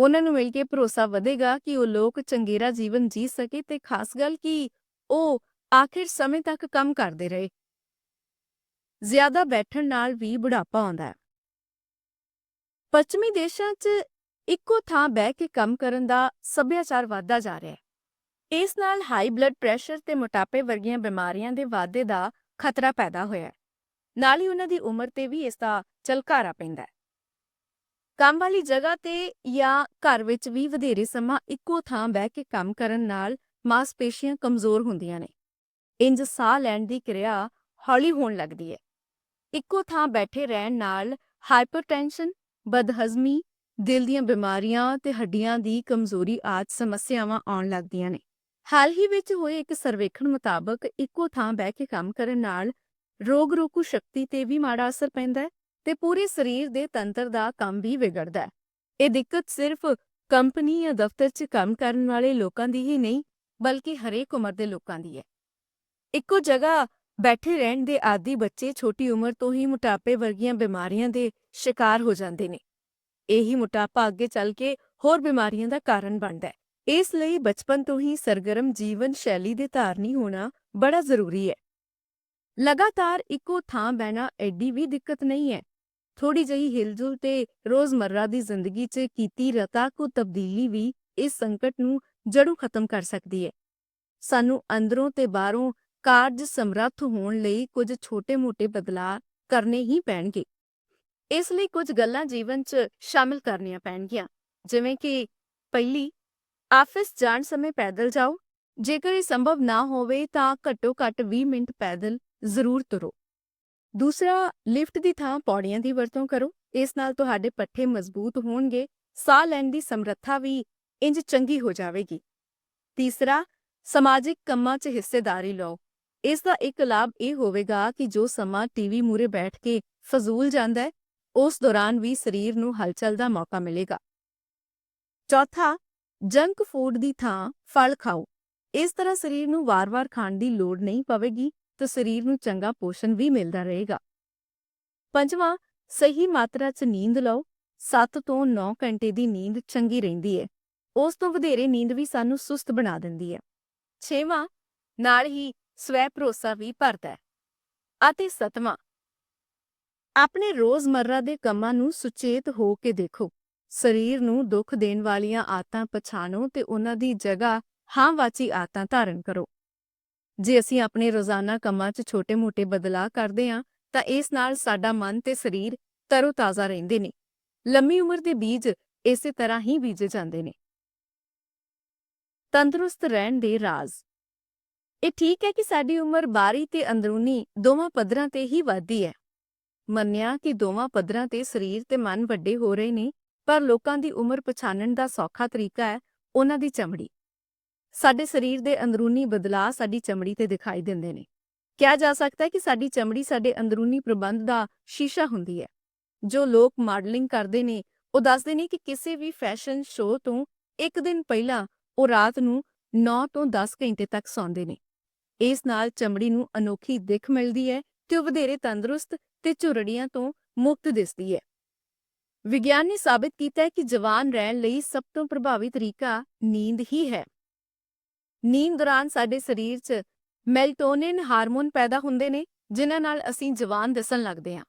ਉਹਨਾਂ ਨੂੰ ਮਿਲ ਕੇ ਭਰੋਸਾ ਵਧੇਗਾ ਕਿ ਉਹ ਲੋਕ ਚੰਗੇਰਾ ਜੀਵਨ ਜੀ ਸਕੇ ਤੇ ਖਾਸ ਗੱਲ ਕਿ ਉਹ ਆਖਿਰ ਸਮੇਂ ਤੱਕ ਕੰਮ ਕਰਦੇ ਰਹੇ। ਜ਼ਿਆਦਾ ਬੈਠਣ ਨਾਲ ਵੀ ਬੁਢਾਪਾ ਆਉਂਦਾ ਹੈ। ਪੱਛਮੀ ਦੇਸ਼ਾਂ 'ਚ ਇੱਕੋ ਥਾਂ ਬਹਿ ਕੇ ਕੰਮ ਕਰਨ ਦਾ ਸੱਭਿਆਚਾਰ ਵਧਦਾ ਜਾ ਰਿਹਾ ਹੈ। ਇਸ ਨਾਲ ਹਾਈ ਬਲੱਡ ਪ੍ਰੈਸ਼ਰ ਤੇ ਮੋਟਾਪੇ ਵਰਗੀਆਂ ਬਿਮਾਰੀਆਂ ਦੇ ਵਾਧੇ ਦਾ ਖਤਰਾ ਪੈਦਾ ਹੋਇਆ ਹੈ। ਨਾਲ ਹੀ ਉਹਨਾਂ ਦੀ ਉਮਰ ਤੇ ਵੀ ਇਸ ਦਾ ਚਲਕਾਰਾ ਪੈਂਦਾ ਹੈ। ਕੰਮ ਵਾਲੀ ਜਗ੍ਹਾ ਤੇ ਜਾਂ ਘਰ ਵਿੱਚ ਵੀ ਵਧੇਰੇ ਸਮਾਂ ਇੱਕੋ ਥਾਂ ਬਹਿ ਕੇ ਕੰਮ ਕਰਨ ਨਾਲ ਮਾਸਪੇਸ਼ੀਆਂ ਕਮਜ਼ੋਰ ਹੁੰਦੀਆਂ ਨੇ। ਇੰਜ ਸਾਹ ਲੈਣ ਦੀ ਕਿਰਿਆ ਹੌਲੀ ਹੋਣ ਲੱਗਦੀ ਹੈ। ਇੱਕੋ ਥਾਂ ਬੈਠੇ ਰਹਿਣ ਨਾਲ ਹਾਈਪਰਟੈਂਸ਼ਨ, ਬਦਹਜ਼ਮੀ, ਦਿਲ ਦੀਆਂ ਬਿਮਾਰੀਆਂ ਤੇ ਹੱਡੀਆਂ ਦੀ ਕਮਜ਼ੋਰੀ ਆਦਿ ਸਮੱਸਿਆਵਾਂ ਆਉਣ ਲੱਗਦੀਆਂ ਨੇ। ਹਾਲ ਹੀ ਵਿੱਚ ਹੋਏ ਇੱਕ ਸਰਵੇਖਣ ਮੁਤਾਬਕ ਇੱਕੋ ਥਾਂ ਬਹਿ ਕੇ ਕੰਮ ਕਰਨ ਨਾਲ ਰੋਗ ਰੋਕੂ ਸ਼ਕਤੀ ਤੇ ਵੀ ਮਾੜਾ ਅਸਰ ਪੈਂਦਾ ਹੈ। ਤੇ ਪੂਰੇ ਸਰੀਰ ਦੇ ਤੰਤਰ ਦਾ ਕੰਮ ਵੀ ਵਿਗੜਦਾ ਹੈ। ਇਹ ਦਿੱਕਤ ਸਿਰਫ ਕੰਪਨੀ ਜਾਂ ਦਫ਼ਤਰ 'ਚ ਕੰਮ ਕਰਨ ਵਾਲੇ ਲੋਕਾਂ ਦੀ ਹੀ ਨਹੀਂ, ਬਲਕਿ ਹਰੇਕ ਉਮਰ ਦੇ ਲੋਕਾਂ ਦੀ ਹੈ। ਇੱਕੋ ਜਗ੍ਹਾ ਬੈਠੇ ਰਹਿਣ ਦੇ ਆਦੀ ਬੱਚੇ ਛੋਟੀ ਉਮਰ ਤੋਂ ਹੀ ਮੋਟਾਪੇ ਵਰਗੀਆਂ ਬਿਮਾਰੀਆਂ ਦੇ ਸ਼ਿਕਾਰ ਹੋ ਜਾਂਦੇ ਨੇ। ਇਹੀ ਮੋਟਾਪਾ ਅੱਗੇ ਚੱਲ ਕੇ ਹੋਰ ਬਿਮਾਰੀਆਂ ਦਾ ਕਾਰਨ ਬਣਦਾ ਹੈ। ਇਸ ਲਈ ਬਚਪਨ ਤੋਂ ਹੀ ਸਰਗਰਮ ਜੀਵਨ ਸ਼ੈਲੀ ਦੇ ਧਾਰਨੀ ਹੋਣਾ ਬੜਾ ਜ਼ਰੂਰੀ ਹੈ। ਲਗਾਤਾਰ ਇੱਕੋ ਥਾਂ ਬਹਿਣਾ ਐਡੀ ਵੀ ਦਿੱਕਤ ਨਹੀਂ ਹੈ। ਥੋੜੀ ਜਿਹੀ ਹਿਲਜੁਲ ਤੇ ਰੋਜ਼ਮਰਰਾ ਦੀ ਜ਼ਿੰਦਗੀ 'ਚ ਕੀਤੀ ਰਤਾ ਕੋ ਤਬਦੀਲੀ ਵੀ ਇਸ ਸੰਕਟ ਨੂੰ ਜੜੂ ਖਤਮ ਕਰ ਸਕਦੀ ਹੈ। ਸਾਨੂੰ ਅੰਦਰੋਂ ਤੇ ਬਾਹਰੋਂ ਕਾਰਜ ਸਮਰੱਥ ਹੋਣ ਲਈ ਕੁਝ ਛੋਟੇ-ਮੋਟੇ ਬਦਲਾਅ ਕਰਨੇ ਹੀ ਪੈਣਗੇ। ਇਸ ਲਈ ਕੁਝ ਗੱਲਾਂ ਜੀਵਨ 'ਚ ਸ਼ਾਮਿਲ ਕਰਨੀਆਂ ਪੈਣਗੀਆਂ। ਜਿਵੇਂ ਕਿ ਪਹਿਲੀ, ਆਫਿਸ ਜਾਣ ਸਮੇਂ ਪੈਦਲ ਜਾਓ। ਜੇਕਰ ਇਹ ਸੰਭਵ ਨਾ ਹੋਵੇ ਤਾਂ ਘੱਟੋ-ਘੱਟ 20 ਮਿੰਟ ਪੈਦਲ ਜ਼ਰੂਰ ਤੁਰੋ। ਦੂਸਰਾ, ਲਿਫਟ ਦੀ ਥਾਂ ਪੌੜੀਆਂ ਦੀ ਵਰਤੋਂ ਕਰੋ। ਇਸ ਨਾਲ ਤੁਹਾਡੇ ਪੱਠੇ ਮਜ਼ਬੂਤ ਹੋਣਗੇ, ਸਾਹ ਲੈਣ ਦੀ ਸਮਰੱਥਾ ਵੀ ਇੰਜ ਚੰਗੀ ਹੋ ਜਾਵੇਗੀ। ਤੀਸਰਾ, ਸਮਾਜਿਕ ਕੰਮਾਂ 'ਚ ਹਿੱਸੇਦਾਰੀ ਲਓ। ਇਸ ਦਾ ਇੱਕ ਲਾਭ ਇਹ ਹੋਵੇਗਾ ਕਿ ਜੋ ਸਮਾਂ ਟੀਵੀ ਮੂਰੇ ਬੈਠ ਕੇ ਫਜ਼ੂਲ ਜਾਂਦਾ ਹੈ, ਉਸ ਦੌਰਾਨ ਵੀ ਸਰੀਰ ਨੂੰ ਹਲਚਲ ਦਾ ਮੌਕਾ ਮਿਲੇਗਾ। ਚੌਥਾ, ਜੰਕ ਫੂਡ ਦੀ ਥਾਂ ਫਲ ਖਾਓ। ਇਸ ਤਰ੍ਹਾਂ ਸਰੀਰ ਨੂੰ ਵਾਰ-ਵਾਰ ਖਾਣ ਦੀ ਲੋੜ ਨਹੀਂ ਪਵੇਗੀ। ਤੇ ਸਰੀਰ ਨੂੰ ਚੰਗਾ ਪੋਸ਼ਣ ਵੀ ਮਿਲਦਾ ਰਹੇਗਾ। ਪੰਜਵਾਂ, ਸਹੀ ਮਾਤਰਾ 'ਚ ਨੀਂਦ ਲਓ। 7 ਤੋਂ 9 ਘੰਟੇ ਦੀ ਨੀਂਦ ਚੰਗੀ ਰਹਿੰਦੀ ਹੈ ਉਸ ਤੋਂ ਵਧੇਰੇ ਨੀਂਦ ਵੀ ਸਾਨੂੰ ਸੁਸਤ ਬਣਾ ਦਿੰਦੀ ਹੈ ਛੇਵਾਂ, ਨਾਲ ਹੀ ਸਵੈ ਭਰੋਸਾ ਵੀ ਭਰਦਾ ਹੈ ਅਤੇ ਸਤਵਾਂ, ਆਪਣੇ ਰੋਜ਼ਮਰਰਾ ਦੇ ਕੰਮਾਂ ਨੂੰ ਸੁਚੇਤ ਹੋ ਕੇ ਦੇਖੋ। ਸਰੀਰ ਨੂੰ ਦੁੱਖ ਦੇਣ ਵਾਲੀਆਂ ਆਦਤਾਂ ਪਛਾਣੋ ਤੇ ਉਹਨਾਂ ਦੀ ਜਗ੍ਹਾ ਹਾਂ-ਵਾਚੀ ਆਦਤਾਂ ਧਾਰਨ ਕਰੋ। ਜੇ ਅਸੀਂ ਆਪਣੇ ਰੋਜ਼ਾਨਾ ਕੰਮਾਂ 'ਚ ਛੋਟੇ-ਮੋਟੇ ਬਦਲਾਅ ਕਰਦੇ ਹਾਂ, ਤਾਂ ਇਸ ਨਾਲ ਸਾਡਾ ਮਨ ਤੇ ਸਰੀਰ ਤਰੋ-ਤਾਜ਼ਾ ਰਹਿੰਦੇ ਨੇ। ਲੰਮੀ ਉਮਰ ਦੇ ਬੀਜ ਇਸੇ ਤਰ੍ਹਾਂ ਹੀ ਬੀਜੇ ਜਾਂਦੇ ਨੇ। ਤੰਦਰੁਸਤ ਰਹਿਣ ਦੇ ਰਾਜ਼। ਇਹ ਠੀਕ ਹੈ ਕਿ ਸਾਡੀ ਉਮਰ ਬਾਹਰੀ ਤੇ ਅੰਦਰੂਨੀ ਦੋਵਾਂ ਪੱਧਰਾਂ ਤੇ ਹੀ ਵੱਧਦੀ ਹੈ। ਮੰਨਿਆ ਕਿ ਦੋਵਾਂ ਪੱਧਰਾਂ ਤੇ ਸਰੀਰ ਤੇ ਮਨ ਵੱਡੇ ਹੋ ਰਹੇ ਨੇ, ਪਰ ਲੋਕਾਂ ਦੀ ਉਮਰ ਪਛਾਣਨ ਦਾ ਸੌਖਾ ਤਰੀਕਾ ਹੈ, ਉਹਨਾਂ ਦੀ ਚਮੜੀ। ਸਾਡੇ ਸਰੀਰ ਦੇ ਅੰਦਰੂਨੀ ਬਦਲਾਅ ਸਾਡੀ ਚਮੜੀ ਤੇ ਦਿਖਾਈ ਦਿੰਦੇ ਨੇ। ਕਿਹਾ ਜਾ ਸਕਦਾ ਹੈ ਕਿ ਸਾਡੀ ਚਮੜੀ ਸਾਡੇ ਅੰਦਰੂਨੀ ਪ੍ਰਬੰਧ ਦਾ ਸ਼ੀਸ਼ਾ ਹੁੰਦੀ ਹੈ। ਜੋ ਲੋਕ ਮਾਡਲਿੰਗ ਕਰਦੇ ਨੇ, ਉਹ ਦੱਸਦੇ ਨੇ ਕਿ ਕਿਸੇ ਵੀ ਫੈਸ਼ਨ ਸ਼ੋਅ ਤੋਂ ਇੱਕ ਦਿਨ ਪਹਿਲਾਂ ਉਹ ਰਾਤ ਨੂੰ 9 ਤੋਂ 10 ਘੰਟੇ ਤੱਕ ਸੌਂਦੇ ਨੇ। ਇਸ ਨਾਲ ਚਮੜੀ ਨੂੰ ਅਨੋਖੀ ਦਿੱਖ ਮਿਲਦੀ ਹੈ ਤੇ ਉਹ ਵਧੇਰੇ ਤੰਦਰੁਸਤ ਤੇ ਝੁਰੜੀਆਂ ਤੋਂ ਮੁਕਤ ਦਿਸਦੀ ਹੈ। ਵਿਗਿਆਨ ਨੇ ਸਾਬਿਤ ਕੀਤਾ ਹੈ ਕਿ ਜਵਾਨ ਰਹਿਣ ਲਈ ਸਭ ਤੋਂ ਪ੍ਰਭਾਵੀ ਤਰੀਕਾ ਨੀਂਦ ਹੀ ਹੈ। ਨੀਂਦ ਦੌਰਾਨ ਸਾਡੇ ਸਰੀਰ 'ਚ ਮੈਲਟੋਨਿਨ ਹਾਰਮੋਨ ਪੈਦਾ ਹੁੰਦੇ ਨੇ, ਜਿਨ੍ਹਾਂ ਨਾਲ ਅਸੀਂ ਜਵਾਨ ਦਿਸਣ ਲੱਗਦੇ ਹਾਂ।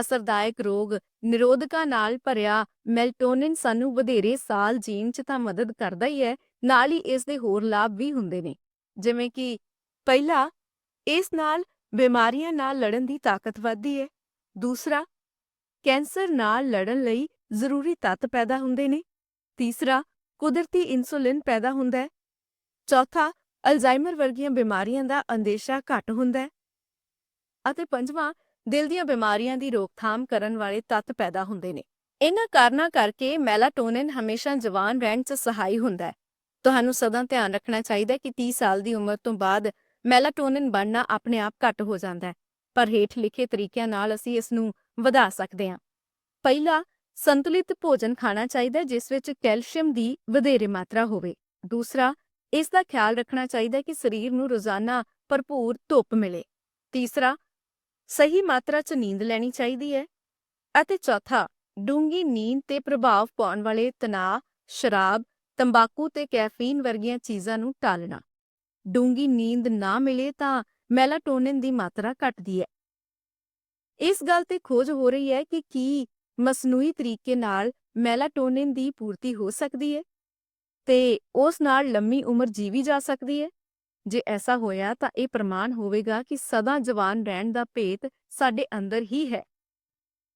ਅਸਰਦਾਇਕ ਰੋਗ ਨਿਰੋਧਕਾਂ ਨਾਲ ਭਰਿਆ ਮੈਲਟੋਨਿਨ ਸਾਨੂੰ ਵਧੇਰੇ ਸਾਲ ਜੀਣ 'ਚ ਤਾਂ ਮਦਦ ਕਰਦਾ ਹੀ ਹੈ, ਨਾਲ ਹੀ ਇਸ ਦੇ ਹੋਰ ਲਾਭ ਵੀ ਹੁੰਦੇ ਨੇ। ਜਿਵੇਂ ਕਿ ਪਹਿਲਾ, ਇਸ ਨਾਲ ਬਿਮਾਰੀਆਂ ਨਾਲ ਲੜਨ ਦੀ ਤਾਕਤ ਵੱਧਦੀ ਹੈ। ਦੂਸਰਾ, ਕੈਂਸਰ ਨਾਲ ਲੜਨ ਲਈ ਜ਼ਰੂਰੀ ਤੱਤ ਪੈਦਾ ਹੁੰਦੇ ਨੇ। ਤੀਸਰਾ, ਕੁਦਰਤੀ ਇਨਸੂਲਿਨ ਪੈਦਾ ਹੁੰਦਾ ਹੈ। ਚੌਥਾ, ਅਲਜ਼ਾਈਮਰ ਵਰਗੀਆਂ ਬਿਮਾਰੀਆਂ ਦਾ ਅੰਦੇਸ਼ਾ ਘੱਟ ਹੁੰਦਾ ਹੈ ਅਤੇ ਪੰਜਵਾਂ, ਦਿਲ ਦੀਆਂ ਬਿਮਾਰੀਆਂ ਦੀ ਰੋਕਥਾਮ ਕਰਨ ਵਾਲੇ ਤੱਤ ਪੈਦਾ ਹੁੰਦੇ ਨੇ। ਇਹਨਾਂ ਕਾਰਨਾਂ ਕਰਕੇ ਮੈਲਾਟੋਨਿਨ ਹਮੇਸ਼ਾ ਜਵਾਨ ਰਹਿਣ 'ਚ ਸਹਾਈ ਹੁੰਦਾ ਹੈ। ਤੁਹਾਨੂੰ ਸਦਾ ਧਿਆਨ ਰੱਖਣਾ ਚਾਹੀਦਾ ਹੈ ਕਿ 30 ਸਾਲ ਦੀ ਉਮਰ ਤੋਂ ਬਾਅਦ ਮੈਲਾਟੋਨਿਨ ਬਣਨਾ ਆਪਣੇ ਆਪ ਘੱਟ ਹੋ ਜਾਂਦਾ ਹੈ। ਪਰ ਹੇਠ ਲਿਖੇ ਤਰੀਕਿਆਂ ਨਾਲ ਅਸੀਂ ਇਸ ਨੂੰ ਵਧਾ ਸਕਦੇ ਹਾਂ। ਪਹਿਲਾ, ਸੰਤੁਲਿਤ ਭੋਜਨ ਖਾਣਾ ਚਾਹੀਦਾ ਹੈ, ਜਿਸ ਵਿੱਚ ਕੈਲਸ਼ੀਅਮ ਦੀ ਵਧੇਰੇ ਮਾਤਰਾ ਹੋਵੇ। ਦੂਸਰਾ ਇਸ ਦਾ ਖਿਆਲ ਰੱਖਣਾ ਚਾਹੀਦਾ ਹੈ ਕਿ ਸਰੀਰ ਨੂੰ ਰੋਜ਼ਾਨਾ ਭਰਪੂਰ ਧੁੱਪ ਮਿਲੇ। ਤੀਸਰਾ ਸਹੀ ਮਾਤਰਾ 'ਚ ਨੀਂਦ ਲੈਣੀ ਚਾਹੀਦੀ ਹੈ। ਅਤੇ ਚੌਥਾ ਡੂੰਗੀ ਨੀਂਦ ਤੇ ਪ੍ਰਭਾਵ ਪਾਉਣ ਵਾਲੇ ਤਣਾਅ, ਸ਼ਰਾਬ, ਤੰਬਾਕੂ ਤੇ ਕੈਫੀਨ ਵਰਗੀਆਂ ਚੀਜ਼ਾਂ ਨੂੰ ਟਾਲਣਾ। ਡੂੰਗੀ ਨੀਂਦ ਨਾ ਮਿਲੇ ਤਾਂ ਮੈਲਾਟੋਨਿਨ ਦੀ ਮਾਤਰਾ ਘਟਦੀ ਹੈ। ਇਸ ਗੱਲ ਤੇ ਖੋਜ ਹੋ ਰਹੀ ਹੈ ਕਿ ਕੀ ਮਸਨੂਈ ਤਰੀਕੇ ਨਾਲ ਮੈਲਾਟੋਨਿਨ ਦੀ ਪੂਰਤੀ ਹੋ ਸਕਦੀ ਹੈ। ਤੇ ਉਸ ਨਾਲ ਲੰਮੀ ਉਮਰ ਜੀਵੀ ਜਾ ਸਕਦੀ ਹੈ ਜੇ ਐਸਾ ਹੋਇਆ ਤਾਂ ਇਹ ਪ੍ਰਮਾਣ ਹੋਵੇਗਾ ਕਿ ਸਦਾ ਜਵਾਨ ਰਹਿਣ ਦਾ ਭੇਤ ਸਾਡੇ ਅੰਦਰ ਹੀ ਹੈ।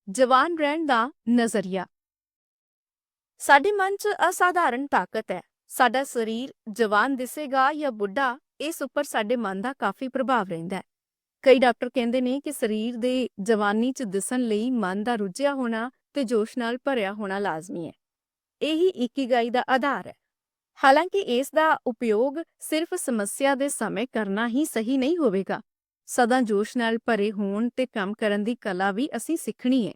ਜਵਾਨ ਰਹਿਣ ਦਾ ਨਜ਼ਰੀਆ। ਸਾਡੇ ਮਨ 'ਚ ਅਸਾਧਾਰਨ ਤਾਕਤ ਹੈ। ਸਾਡਾ ਸਰੀਰ ਜਵਾਨ ਦਿਸੇਗਾ ਜਾਂ ਬੁੱਢਾ, ਇਸ ਉੱਪਰ ਸਾਡੇ ਮਨ ਦਾ ਕਾਫੀ ਪ੍ਰਭਾਵ ਰਹਿੰਦਾ ਹੈ। ਕਈ ਡਾਕਟਰ ਕਹਿੰਦੇ ਨੇ ਕਿ ਸਰੀਰ ਦੇ ਜਵਾਨੀ 'ਚ ਦਿਸਣ ਲਈ ਮਨ ਦਾ ਰੁੱਝਿਆ ਹੋਣਾ ਤੇ ਜੋਸ਼ ਨਾਲ ਭਰਿਆ ਹੋਣਾ ਲਾਜ਼ਮੀ ਹੈ। ਇਹੀ ਇਕੀਗਾਈ ਦਾ ਆਧਾਰ ਹੈ। ਹਾਲਾਂਕਿ ਇਸ ਦਾ ਉਪਯੋਗ ਸਿਰਫ ਸਮੱਸਿਆ ਦੇ ਸਮੇਂ ਕਰਨਾ ਹੀ ਸਹੀ ਨਹੀਂ ਹੋਵੇਗਾ। ਸਦਾ ਜੋਸ਼ ਨਾਲ ਭਰੇ ਹੋਣ ਤੇ ਕੰਮ ਕਰਨ ਦੀ ਕਲਾ ਵੀ ਅਸੀਂ ਸਿੱਖਣੀ ਹੈ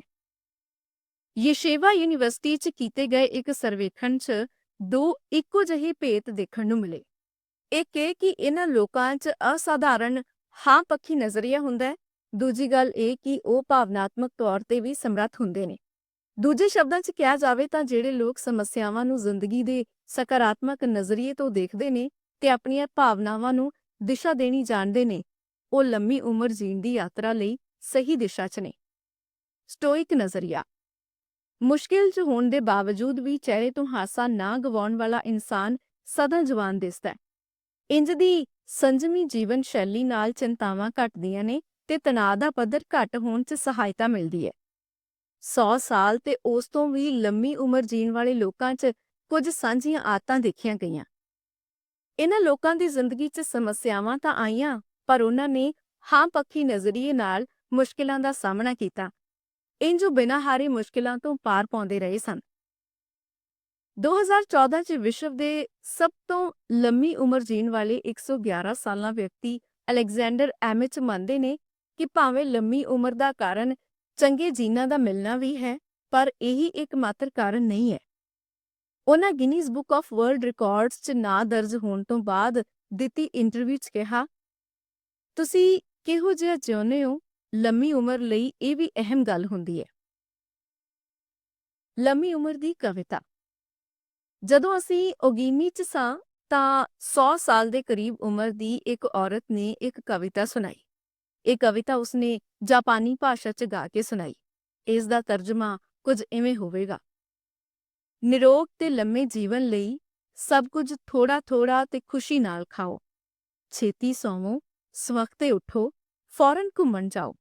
ਯਸ਼ੇਵਾ ਯੂਨੀਵਰਸਿਟੀ 'ਚ ਕੀਤੇ ਗਏ ਇੱਕ ਸਰਵੇਖਣ 'ਚ ਦੋ ਇੱਕੋ ਜਿਹੇ ਭੇਤ ਦੇਖਣ ਨੂੰ ਮਿਲੇ। ਇੱਕ ਇਹ ਕਿ ਇਹਨਾਂ ਲੋਕਾਂ 'ਚ ਅਸਾਧਾਰਨ ਹਾਂ ਪੱਖੀ ਨਜ਼ਰੀਆ ਹੁੰਦਾ ਹੈ। ਦੂਜੀ ਗੱਲ ਇਹ ਕਿ ਉਹ ਭਾਵਨਾਤਮਕ ਤੌਰ ਤੇ ਵੀ ਸਮਰੱਥ ਹੁੰਦੇ ਨੇ। ਦੂਜੇ ਸ਼ਬਦਾਂ 'ਚ ਕਿਹਾ ਜਾਵੇ ਤਾਂ ਜਿਹੜੇ ਲੋਕ ਸਮੱਸਿਆਵਾਂ ਨੂੰ ਜ਼ਿੰਦਗੀ ਦੇ ਸਕਾਰਾਤਮਕ ਨਜ਼ਰੀਏ ਤੋਂ ਦੇਖਦੇ ਨੇ ਤੇ ਆਪਣੀਆਂ ਭਾਵਨਾਵਾਂ ਨੂੰ ਦਿਸ਼ਾ ਦੇਣੀ ਜਾਣਦੇ ਨੇ, ਉਹ ਲੰਮੀ ਉਮਰ ਜੀਣ ਦੀ ਯਾਤਰਾ ਲਈ ਸਹੀ ਦਿਸ਼ਾ 'ਚ ਨੇ। ਸਟੋਇਕ ਨਜ਼ਰੀਆ। ਮੁਸ਼ਕਿਲ 'ਚ ਹੋਣ ਦੇ ਬਾਵਜੂਦ ਵੀ ਚਿਹਰੇ ਤੋਂ ਹਾਸਾ ਨਾ ਗਵਾਉਣ ਵਾਲਾ ਇਨਸਾਨ ਸਦਾ ਜਵਾਨ ਦਿਸਦਾ ਹੈ। ਇੰਜ ਦੀ ਸੰਜਮੀ ਜੀਵਨ ਸ਼ੈਲੀ ਨਾਲ ਚਿੰਤਾਵਾਂ ਘਟਦੀਆਂ ਨੇ ਤੇ ਤਣਾਅ ਦਾ ਪੱਧਰ ਘੱਟ ਹੋਣ 'ਚ ਸਹਾਇਤਾ ਮਿਲਦੀ ਹੈ। 100 ਸਾਲ ਤੇ ਉਸ ਤੋਂ ਵੀ ਲੰਮੀ ਉਮਰ ਜੀਣ ਵਾਲੇ ਲੋਕਾਂ 'ਚ ਕੁਝ ਸਾਂਝੀਆਂ ਆਦਤਾਂ ਦੇਖੀਆਂ ਗਈਆਂ। ਇਹਨਾਂ ਲੋਕਾਂ ਦੀ ਜ਼ਿੰਦਗੀ 'ਚ ਸਮੱਸਿਆਵਾਂ ਤਾਂ ਆਈਆਂ, ਪਰ ਉਹਨਾਂ ਨੇ ਹਾਂ ਪੱਖੀ ਨਜ਼ਰੀਏ ਨਾਲ ਮੁਸ਼ਕਿਲਾਂ ਦਾ ਸਾਹਮਣਾ ਕੀਤਾ। ਇੰਜ ਬਿਨਾਂ ਹਾਰੇ ਮੁਸ਼ਕਿਲਾਂ ਤੋਂ ਪਾਰ ਪਾਉਂਦੇ ਰਹੇ ਸਨ। 2014 ਚ ਵਿਸ਼ਵ ਦੇ ਸਭ ਤੋਂ ਲੰਮੀ ਉਮਰ ਜੀਣ ਵਾਲੇ 111 ਸਾਲਾਂ ਵਿਅਕਤੀ ਅਲੈਗਜ਼ੈਂਡਰ ਐਮਿਚ ਮੰਨਦੇ ਨੇ ਕਿ ਭਾਵੇਂ ਲੰਮੀ ਉਮਰ ਦਾ ਕਾਰਨ ਚੰਗੇ ਜੀਨਾਂ ਦਾ ਮਿਲਣਾ ਵੀ ਹੈ, ਪਰ ਇਹੀ ਇੱਕ ਮਾਤਰ ਕਾਰਨ ਨਹੀਂ ਹੈ। ਉਹਨਾਂ Guinness Book of World Records 'ਚ ਨਾਂ ਦਰਜ ਹੋਣ ਤੋਂ ਬਾਅਦ ਦਿੱਤੀ ਇੰਟਰਵਿਊ 'ਚ ਕਿਹਾ, ਤੁਸੀਂ ਕਿਹੋ ਜਿਹਾ ਜਿਉਂਦੇ ਹੋ? ਲੰਮੀ ਉਮਰ ਲਈ ਇਹ ਵੀ ਅਹਿਮ ਗੱਲ ਹੁੰਦੀ ਹੈ। ਲੰਮੀ ਉਮਰ ਦੀ ਕਵਿਤਾ। ਜਦੋਂ ਅਸੀਂ ਓਗੀਮੀ 'ਚ ਸਾਂ ਤਾਂ 100 ਸਾਲ ਦੇ ਕਰੀਬ ਉਮਰ ਦੀ ਇੱਕ ਔਰਤ ਨੇ ਇੱਕ ਕਵਿਤਾ ਸੁਣਾਈ। ਇਹ ਕਵਿਤਾ ਉਸਨੇ ਜਾਪਾਨੀ ਭਾਸ਼ਾ 'ਚ ਗਾ ਕੇ ਸੁਣਾਈ। ਇਸ ਦਾ ਤਰਜਮਾ ਕੁਝ ਇਵੇਂ ਹੋਵੇਗਾ। ਨਿਰੋਗ ਤੇ ਲੰਮੇ ਜੀਵਨ ਲਈ ਸਭ ਕੁਝ ਥੋੜਾ ਥੋੜਾ ਤੇ ਖੁਸ਼ੀ ਨਾਲ ਖਾਓ। ਛੇਤੀ ਸੌਵੋ, ਸਵਖਤੇ ਉਠੋ, ਫੌਰਨ ਘੁੰਮਣ ਜਾਓ।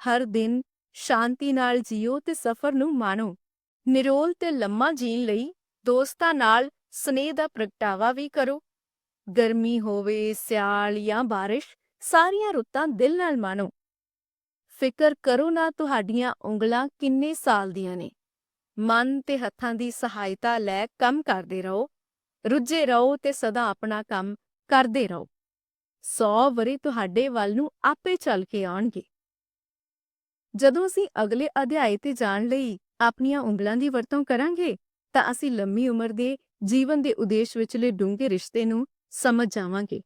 ਹਰ ਦਿਨ ਸ਼ਾਂਤੀ ਨਾਲ ਜੀਓ ਤੇ ਸਫ਼ਰ ਨੂੰ ਮਾਣੋ। ਨਿਰੋਲ ਤੇ ਲੰਮਾ ਜੀਣ ਲਈ ਦੋਸਤਾਂ ਨਾਲ ਸਨੇਹ ਦਾ ਪ੍ਰਗਟਾਵਾ ਵੀ ਕਰੋ। ਗਰਮੀ ਹੋਵੇ, ਸਿਆਲ ਜਾਂ ਬਾਰਿਸ਼ ਸਾਰੀਆਂ ਰੁੱਤਾਂ ਦਿਲ ਨਾਲ ਮਾਣੋ। ਫਿਕਰ ਕਰੋ ਨਾ ਤੁਹਾਡੀਆਂ ਉਂਗਲਾਂ ਕਿੰਨੇ ਸਾਲ ਦੀਆਂ ਨੇ। ਮਨ ਤੇ ਹੱਥਾਂ ਦੀ ਸਹਾਇਤਾ ਲੈ ਕੰਮ ਕਰਦੇ ਰਹੋ, ਰੁੱਝੇ ਰਹੋ ਤੇ ਸਦਾ ਆਪਣਾ ਕੰਮ ਕਰਦੇ ਰਹੋ। 100 ਵਰੇ ਤੁਹਾਡੇ ਵੱਲ ਨੂੰ ਆਪੇ ਚੱਲ ਕੇ ਆਉਣਗੇ। ਜਦੋਂ ਅਸੀਂ ਅਗਲੇ ਅਧਿਆਇ ਤੇ ਜਾਣ ਲਈ ਆਪਣੀਆਂ ਉਂਗਲਾਂ ਦੀ ਵਰਤੋਂ ਕਰਾਂਗੇ, ਤਾਂ ਅਸੀਂ ਲੰਮੀ ਉਮਰ ਦੇ ਜੀਵਨ ਦੇ ਉਦੇਸ਼ ਵਿਚਲੇ ਡੂੰਘੇ ਰਿਸ਼ਤੇ ਨੂੰ ਸਮਝ ਜਾਵਾਂਗੇ।